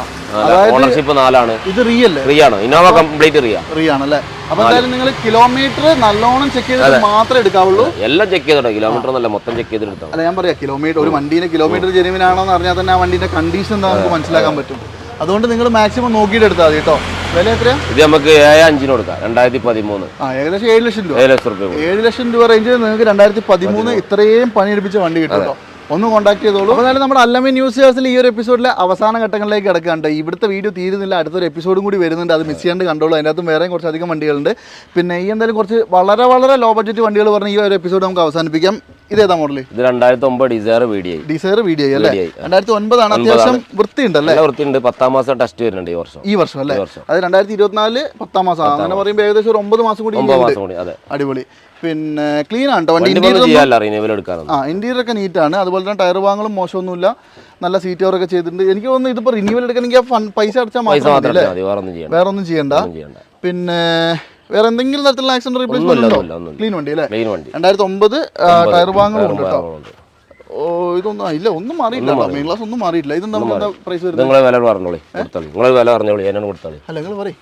ഓണർഷിപ്പ് നാലാണ്. ഇത് റീ അല്ലേ? ഫ്രീ ആണ്. ഇന്നോവ കംപ്ലീറ്റ് റിയ റീ ആണല്ലേ? അപ്പൊ എന്തായാലും നിങ്ങൾ കിലോമീറ്റർ നല്ലോണം ചെക്ക് ചെയ്ത് മാത്രമേ എടുക്കാവുള്ളൂ. എല്ലാം ചെക്ക് ചെയ്തോ കിലോമീറ്റർ എന്നല്ല മൊത്തം ചെക്ക് ചെയ്തെടുത്താൽ അല്ല ഞാൻ പറയാം. കിലോമീറ്റർ ഒരു വണ്ടീനെ കിലോമീറ്റർ ജെനുവിൻ ആണോ എന്ന് അറിഞ്ഞാൽ തന്നെ ആ വണ്ടീന്റെ കണ്ടീഷൻ എന്താ നമുക്ക് മനസ്സിലാക്കാൻ പറ്റും. അതുകൊണ്ട് നിങ്ങൾ മാക്സിമം നോക്കിയിട്ട് എടുത്താൽ മതി കേട്ടോ. വില എത്രയാണ് ഇത് നമുക്ക് ഏഴ് അഞ്ചിന് കൊടുക്കാം. രണ്ടായിരത്തി പതിമൂന്ന്. ആ ഏകദേശം ഏഴ് ലക്ഷം രൂപ. ഏഴ് ലക്ഷം രൂപ. ഏഴ് ലക്ഷം രൂപ റേഞ്ചിൽ നിങ്ങൾക്ക് രണ്ടായിരത്തി പതിമൂന്ന് ഇത്രയും പണിയെടുപ്പിച്ച വണ്ടി കിട്ടും കേട്ടോ. ഒന്ന് കോൺടാക്ട് ചെയ്തോളൂ. എന്നാലും നമ്മുടെ അല്ലമി ന്യൂസ് ഹേഴ്സിൽ ഈ ഒരു എപ്പിസോഡിലെ അവസാന ഘട്ടങ്ങളിലേക്ക് കിടക്കാണ്ട് ഇവിടുത്തെ വീഡിയോ തീരുന്നില്ല. അടുത്തൊരു എപ്പിസോഡും കൂടി വരുന്നുണ്ട്. അത് മിസ് ചെയ്യാണ്ട് കണ്ടോളൂ. അതിനകത്ത് വേറെയും കുറച്ചധികം വണ്ടികളുണ്ട്. പിന്നെ ഈ എന്തായാലും കുറച്ച് വളരെ വളരെ ലോ ബഡ്ജറ്റ് വണ്ടികൾ പറഞ്ഞ് ഈ ഒരു എപ്പിസോഡ് നമുക്ക് അവസാനിപ്പിക്കാം. ഇതേതാ മോഡൽ ഇത് രണ്ടായിരത്തി ഒമ്പത് ഡിസയർ വീഡിയോ ഡിസൈർ വീഡിയോ അല്ലേ? രണ്ടായിരത്തി ഒൻപതാണ്. അത്യാവശ്യം വൃത്തിയുണ്ടല്ലേ? നല്ല വൃത്തിയുണ്ട്. പത്താം മാസം ടെസ്റ്റ് വരുന്നുണ്ട് ഈ വർഷം. ഈ വർഷം അല്ലേ? അത് രണ്ടായിരത്തി ഇരുപത്തിനാല് പത്താം മാസം. അങ്ങനെ പറയുമ്പോൾ ഏകദേശം ഒരു ഒമ്പത് മാസം കൂടി ഒമ്പത് ഇനിയുണ്ട്. മാസം കൂടി. അതെ. അടിപൊളി. പിന്നെ ക്ലീൻ ആണ് കേട്ടോ വണ്ടി ഇന്റീരിയർ ആ ഇന്റീരിയർ ഒക്കെ നീറ്റാണ് അതുപോലെ തന്നെ ടയർ വാങ്ങലും മോശമൊന്നുമില്ല. നല്ല സീറ്റ് കവറൊക്കെ ചെയ്തിട്ടുണ്ട്. എനിക്ക് തോന്നുന്നു ഇതിപ്പോൾ റിന്യൂവൽ എടുക്കണമെങ്കിൽ പൈസ അടച്ചാൽ മാത്രം മതി മാത്രം മതി വേറെ ഒന്നും ചെയ്യണ്ട. പിന്നെ വേറെ എന്തെങ്കിലും തരത്തിലുള്ള ആക്സിഡന്റ് റീപ്ലേസ്മെന്റ് ക്ലീൻ വണ്ടി അല്ലേ? രണ്ടായിരത്തി ഒമ്പത് ടയർ വാങ്ങലും ഉണ്ട് കേട്ടോ ഉണ്ട്. ഓ ഇതൊന്നും ഇല്ല ഒന്നും മാറിയില്ല മെയിൻ ക്ലാസ് ഒന്നും മാറിയിട്ടില്ല. ഇത് നമുക്ക് എന്താ പ്രൈസ് വരുന്നത്? നിങ്ങളെ വില പറഞ്ഞോളി കൊടുത്താളി. നിങ്ങളെ വില പറഞ്ഞോളി എന്നോട് കൊടുത്താളി അല്ല നിങ്ങൾ പറയും.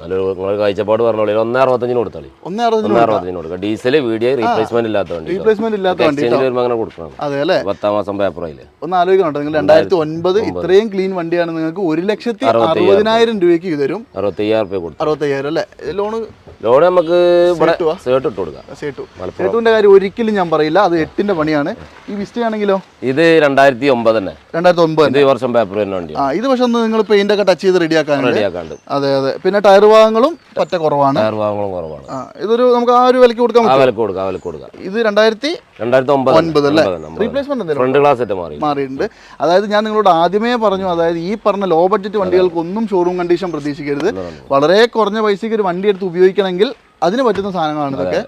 നല്ലൊരു നിങ്ങൾ കാഴ്ചപ്പാട് പറഞ്ഞോളി. ഒന്നേ അറുപത്തഞ്ചിന് കൊടുത്താളി. ഒന്നേ അറുപത്തഞ്ചിന് കൊടുക്കുക ഡീസൽ വീഡിയോ റീപ്ലേസ്മെന്റ് ഇല്ലാത്ത വണ്ടി റീപ്ലേസ്മെന്റ് ഇല്ലാത്ത വണ്ടി വരുമ്പോൾ അങ്ങനെ കൊടുക്കണം. അതെ അല്ലേ? പത്താം മാസം പേപ്പർ ആയില്ലേ? ഒന്ന് ആലോചിക്കണം നിങ്ങൾ രണ്ടായിരത്തി ഒൻപത് ഇത്രയും ക്ലീൻ വണ്ടിയാണ്. നിങ്ങൾക്ക് ഒരു ലക്ഷത്തി അറുപതിനായിരം രൂപയ്ക്ക് തരും. അറുപത്തയ്യായിരം രൂപ കൊടുക്കും അറുപത്തയ്യായിരം അല്ലേ? ലോണ് ലോൺ നമുക്ക് ഇവിടെ? സേർട്ട് ഇട്ട് കൊടുക്കാം. സേട്ടു. സേട്ടുവിന്റെ കാര്യം ഒരിക്കലും ഞാൻ പറയില്ല. അത് എട്ടിന്റെ പണിയാണ്. ഈ വിസ്റ്റ് ആണെങ്കിലോ? ഇത് രണ്ടായിരത്തി ഒമ്പത് തന്നെ. രണ്ടായിരത്തി ഒമ്പത് വർഷം പേപ്പർ തന്നെ ഇത് പക്ഷെ ഒന്ന് നിങ്ങൾ പെയിന്റ് ഒക്കെ ടച്ച് ചെയ്ത് റെഡിയാക്കാൻ റെഡിയാക്കാണ്ട് അതെ അതെ. പിന്നെ ടയർ ഭാഗങ്ങളും പറ്റ കുറവാണ്. ടയർ ഭാഗങ്ങളും കുറവാണ് ഇതൊരു നമുക്ക് ആ ഒരു വിലക്ക് കൊടുക്കാൻ ആ വിലക്ക് കൊടുക്കാം ആ വിലക്ക് കൊടുക്കാം. ഇത് രണ്ടായിരത്തി രണ്ടായിരത്തി ഒമ്പത് ഒൻപത് അല്ലേ? റീപ്ലേസ്മെന്റ് ഫ്രണ്ട് ഗ്ലാസ് ആയിട്ട് മാറി മാറിയിട്ടുണ്ട്. അതായത് ഞാൻ നിങ്ങളോട് ആദ്യമേ പറഞ്ഞു അതായത് ഈ പറഞ്ഞ ലോ ബഡ്ജറ്റ് വണ്ടികൾക്കൊന്നും ഷോറൂം കണ്ടീഷൻ പ്രതീക്ഷിക്കരുത്. വളരെ കുറഞ്ഞ പൈസയ്ക്ക് ഒരു വണ്ടി എടുത്ത് ഉപയോഗിക്കണമെങ്കിൽ അതിന് പറ്റുന്ന സാധനങ്ങളാണ് ഇതൊക്കെ.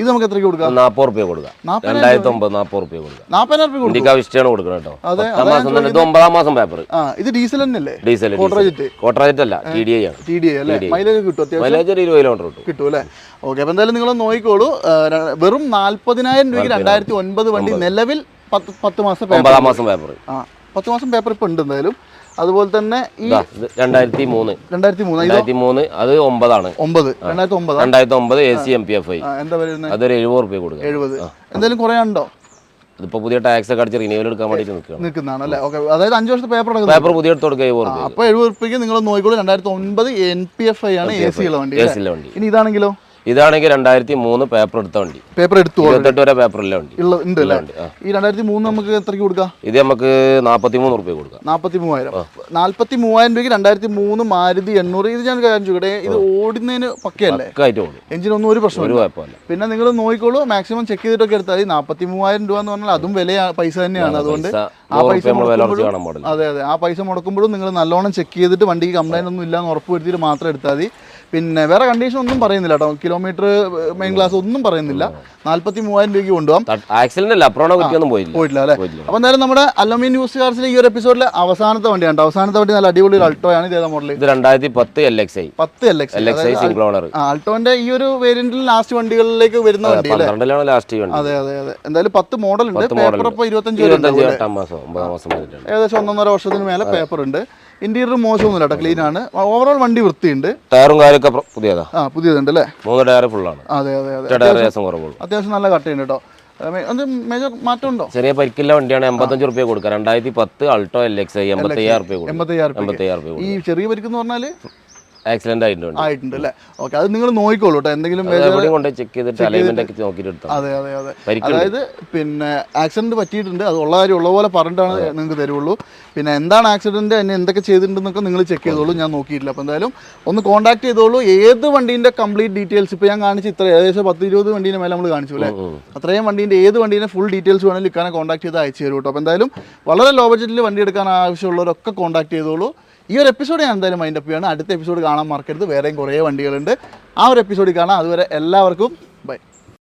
ഇത് നമുക്ക് എത്രയ്ക്ക് കൊടുക്കാം? നാൽപ്പത് റുപ്യ കൊടുക്കാം. രണ്ടായിരത്തി ഒമ്പത് നാൽപ്പത് റുപ്യ കൊടുക്കാം. നാൽപ്പതിനായിരം കൊടുക്കുക ഇന്ത്യയ്ക്ക് വിഷ്ടാണ് കൊടുക്കണം കേട്ടോ. പത്താം മാസം തന്നെ ഇത് ഒമ്പതാം മാസം പേപ്പർ ഇത് ഡീസൽ തന്നെയല്ലേ? ഡീസൽ കോട്ടറേജറ്റ് കോട്ടറാജറ്റ് അല്ല ടി ഡി ഐ ആണ്. ടി ഡി അല്ലേ? മൈലേജ് കിട്ടും മൈലേജ് ഒരു ഇരുപത് കിലോമീറ്റർ കിട്ടും. കിട്ടും അല്ലേ? ഓക്കെ അപ്പോൾ എന്തായാലും നിങ്ങൾ നോക്കിക്കോളൂ. വെറും നാൽപ്പതിനായിരം രൂപയ്ക്ക് രണ്ടായിരത്തി ഒൻപത് വണ്ടി നിലവിൽ പത്ത് പത്ത് മാസം ഒമ്പതാം മാസം പേപ്പർ ആ പത്ത് മാസം പേപ്പർ ഇപ്പോൾ ഉണ്ട് എന്തായാലും. അതുപോലെ തന്നെ ഈ രണ്ടായിരത്തി മൂന്ന് രണ്ടായിരത്തി മൂന്ന് രണ്ടായിരത്തി മൂന്ന് അത് ഒമ്പതാണ്. ഒമ്പത്. രണ്ടായിരത്തി ഒമ്പത് രണ്ടായിരത്തി ഒമ്പത് A C M P F I എന്താ അതൊരു എഴുപത് റുപ്യ കൊടുക്കുക എഴുപത്. എന്തെങ്കിലും കുറയാണ്ടോ ഇതിപ്പോ പുതിയ ടാക്സ് ഒക്കെ അടിച്ച് റിന്യൂവൽ എടുക്കാൻ വേണ്ടിട്ട് നിൽക്കുകയാണ്. നിൽക്കുന്നതാണ് അല്ലേ? ഓക്കെ അതായത് അഞ്ച് വർഷത്തെ പേപ്പർ പേപ്പർ പുതിയ എടുത്ത് കൊടുക്കുക എഴുപത് റുപ്യ അപ്പോൾ എഴുപത് റുപ്യക്ക് നിങ്ങൾ നോക്കിക്കോളൂ. രണ്ടായിരത്തി ഒൻപത് എൻ പി എഫ് ഐ ആണ് എ സി ഉള്ള വണ്ടി എ സിയിലെ വണ്ടി. ഇനി ഇതാണെങ്കിലോ? ഇതാണെങ്കിൽ രണ്ടായിരത്തി മൂന്ന് പേപ്പർ എടുത്ത വണ്ടി. പേപ്പർ എടുത്തു ഇരുപത്തെട്ട് വരെ പേപ്പറില്ല വണ്ടി. ഉണ്ട് ഈ രണ്ടായിരത്തി മൂന്ന് നമുക്ക് എത്രയ്ക്ക് കൊടുക്കാം? ഇത് നമുക്ക് നാൽപ്പത്തി മൂന്ന് റുപ്യ കൊടുക്കാം. നാൽപ്പത്തി മൂവായിരം നാൽപ്പത്തി മൂവായിരം രൂപയ്ക്ക് രണ്ടായിരത്തി മൂന്ന് മാരുതി എണ്ണൂറ് ഇത് ഞാൻ കാര്യം ചോദിക്കട്ടെ ഇത് ഓടുന്നതിന് പക്കയല്ലേ? എഞ്ചിൻ ഒന്നും ഒരു എഞ്ചിനൊന്നും ഒരു കുഴപ്പമില്ല പിന്നെ നിങ്ങൾ നോക്കിക്കോളൂ മാക്സിമം ചെക്ക് ചെയ്തിട്ടൊക്കെ എടുത്താൽ മതി. നാൽപ്പത്തി മൂവായിരം രൂപ എന്ന് പറഞ്ഞാൽ അതും വില പൈസ തന്നെയാണ്. അതുകൊണ്ട് ആ പൈസ അതെ അതെ. ആ പൈസ മുടക്കുമ്പോഴും നിങ്ങൾ നല്ലോണം ചെക്ക് ചെയ്തിട്ട് വണ്ടിക്ക് കംപ്ലൈന്റ് ഒന്നും ഇല്ലാന്ന് ഉറപ്പ് വരുത്തിയിട്ട് മാത്രം എടുത്താൽ മതി. പിന്നെ വേറെ കണ്ടീഷൻ ഒന്നും പറയുന്നില്ല കേട്ടോ കിലോമീറ്റർ മെയിൻ ക്ലാസ് ഒന്നും പറയുന്നില്ല. നാല്പത്തി മൂവായിരം രൂപയ്ക്ക് കൊണ്ടുപോകാം പോയിട്ടില്ല. അല്ലേ? അപ്പൊ എന്തായാലും നമ്മുടെ അലുമിനിയം ന്യൂസ് കാർസിലെ ഈ ഒരു എപ്പിസോഡിലെ അവസാനത്തെ വണ്ടിയാണ്. അവസാനത്തെ വണ്ടി നല്ല അടിപൊളി ഒരു അൾട്ടോ ആണ് ഇതേ മോഡൽ ഇത് രണ്ടായിരത്തി പത്ത് എൽ എക്സ് ഐ പത്ത് L X L X I single owner അൾട്ടോന്റെ ഈ ഒരു വേരിയന്റിൽ ലാസ്റ്റ് വണ്ടികളിലേക്ക് വരുന്ന വണ്ടി പന്ത്രണ്ടിലാണ് ലാസ്റ്റ് വണ്ടി. അതെ അതെ അതെ. എന്തായാലും പത്ത് മോഡൽ ഉണ്ട്. പേപ്പർ ഇപ്പൊ ഇരുപത്തഞ്ച് ഏകദേശം ഒന്നൊന്നര വർഷത്തിന് മേലെ പേപ്പർ ഉണ്ട്. ഇന്റീരിയർ മോശമൊന്നുമില്ല കേട്ടോ ക്ലീൻ ആണ്. ഓവറോൾ വണ്ടി വൃത്തിയുണ്ട്. ടയറും കാര്യമൊക്കെ പുതിയതാ? ആ പുതിയതുണ്ട് അല്ലേ? മൂന്ന് ടയർ ഫുള്ളാണ് അതെ അതെ അതെ. അത്യാവശ്യം നല്ല കട്ടയുണ്ട് കേട്ടോ. മേജർ മാറ്റം ഉണ്ടോ ചെറിയ പരിക്കില്ല വണ്ടിയാണ് എൺപത്തഞ്ച് റുപ്യ കൊടുക്കുക. രണ്ടായിരത്തി പത്ത് അൾട്ടോ എൽ എക്സ് ഐ എൺപത്തി അയ്യായിരം റുപ്യ കൊടുക്കും ഈ ചെറിയ പരിക്കെന്ന് പറഞ്ഞാൽ ആക്സിഡന്റ് ആയിട്ടുണ്ട്. ആയിട്ടുണ്ട് അല്ലേ? ഓക്കെ അത് നിങ്ങൾ നോക്കിക്കോളൂ കേട്ടോ എന്തെങ്കിലും കൊണ്ട് ചെക്ക് ചെയ്തിട്ട് അലൈൻമെന്റ് ഒക്കെ നോക്കിയിട്ട് അതെ അതെ അതെ. അതായത് പിന്നെ ആക്സിഡന്റ് പറ്റിയിട്ടുണ്ട്. അത് ഉള്ള കാര്യം ഉള്ള പോലെ പറഞ്ഞിട്ടാണ് നിങ്ങൾക്ക് തരുള്ളൂ. പിന്നെ എന്താണ് ആക്സിഡന്റ് അതിന് എന്തൊക്കെ ചെയ്തിട്ടുണ്ടെന്നൊക്കെ നിങ്ങൾ ചെക്ക് ചെയ്തോളൂ. ഞാൻ നോക്കിയിട്ടില്ല. അപ്പോൾ എന്തായാലും ഒന്ന് കോൺടാക്ട് ചെയ്തോളൂ. ഏത് വണ്ടീന്റെ കംപ്ലീറ്റ് ഡീറ്റെയിൽസ് ഇപ്പോൾ ഞാൻ കാണിച്ച് ഇത്ര ഏകദേശം പത്ത് ഇരുപത് വണ്ടീന്റെ മേലെ നമ്മൾ കാണിച്ചു അല്ലേ? അത്രയും വണ്ടീന്റെ ഏത് വണ്ടീന്റെ ഫുൾ ഡീറ്റെയിൽസ് വേണമെങ്കിലും ഇക്കാനെ കോൺടാക്ട് ചെയ്ത് അയച്ചു തരും കേട്ടോ അപ്പോൾ എന്തായാലും വളരെ ലോ ബഡ്ജറ്റിൽ വണ്ടി എടുക്കാൻ ആവശ്യമുള്ളവരൊക്കെ കോൺടാക്ട് ചെയ്തോളൂ. ഈ ഒരു എപ്പിസോഡ് ഞാൻ എന്തായാലും മൈൻഡ് അപ്പ് ചെയ്യാണ് അടുത്ത എപ്പിസോഡ് കാണാൻ മറക്കരുത്. വേറെയും കുറേ വണ്ടികളുണ്ട്. ആ ഒരു എപ്പിസോഡിൽ കാണാം. അതുവരെ എല്ലാവർക്കും ബൈ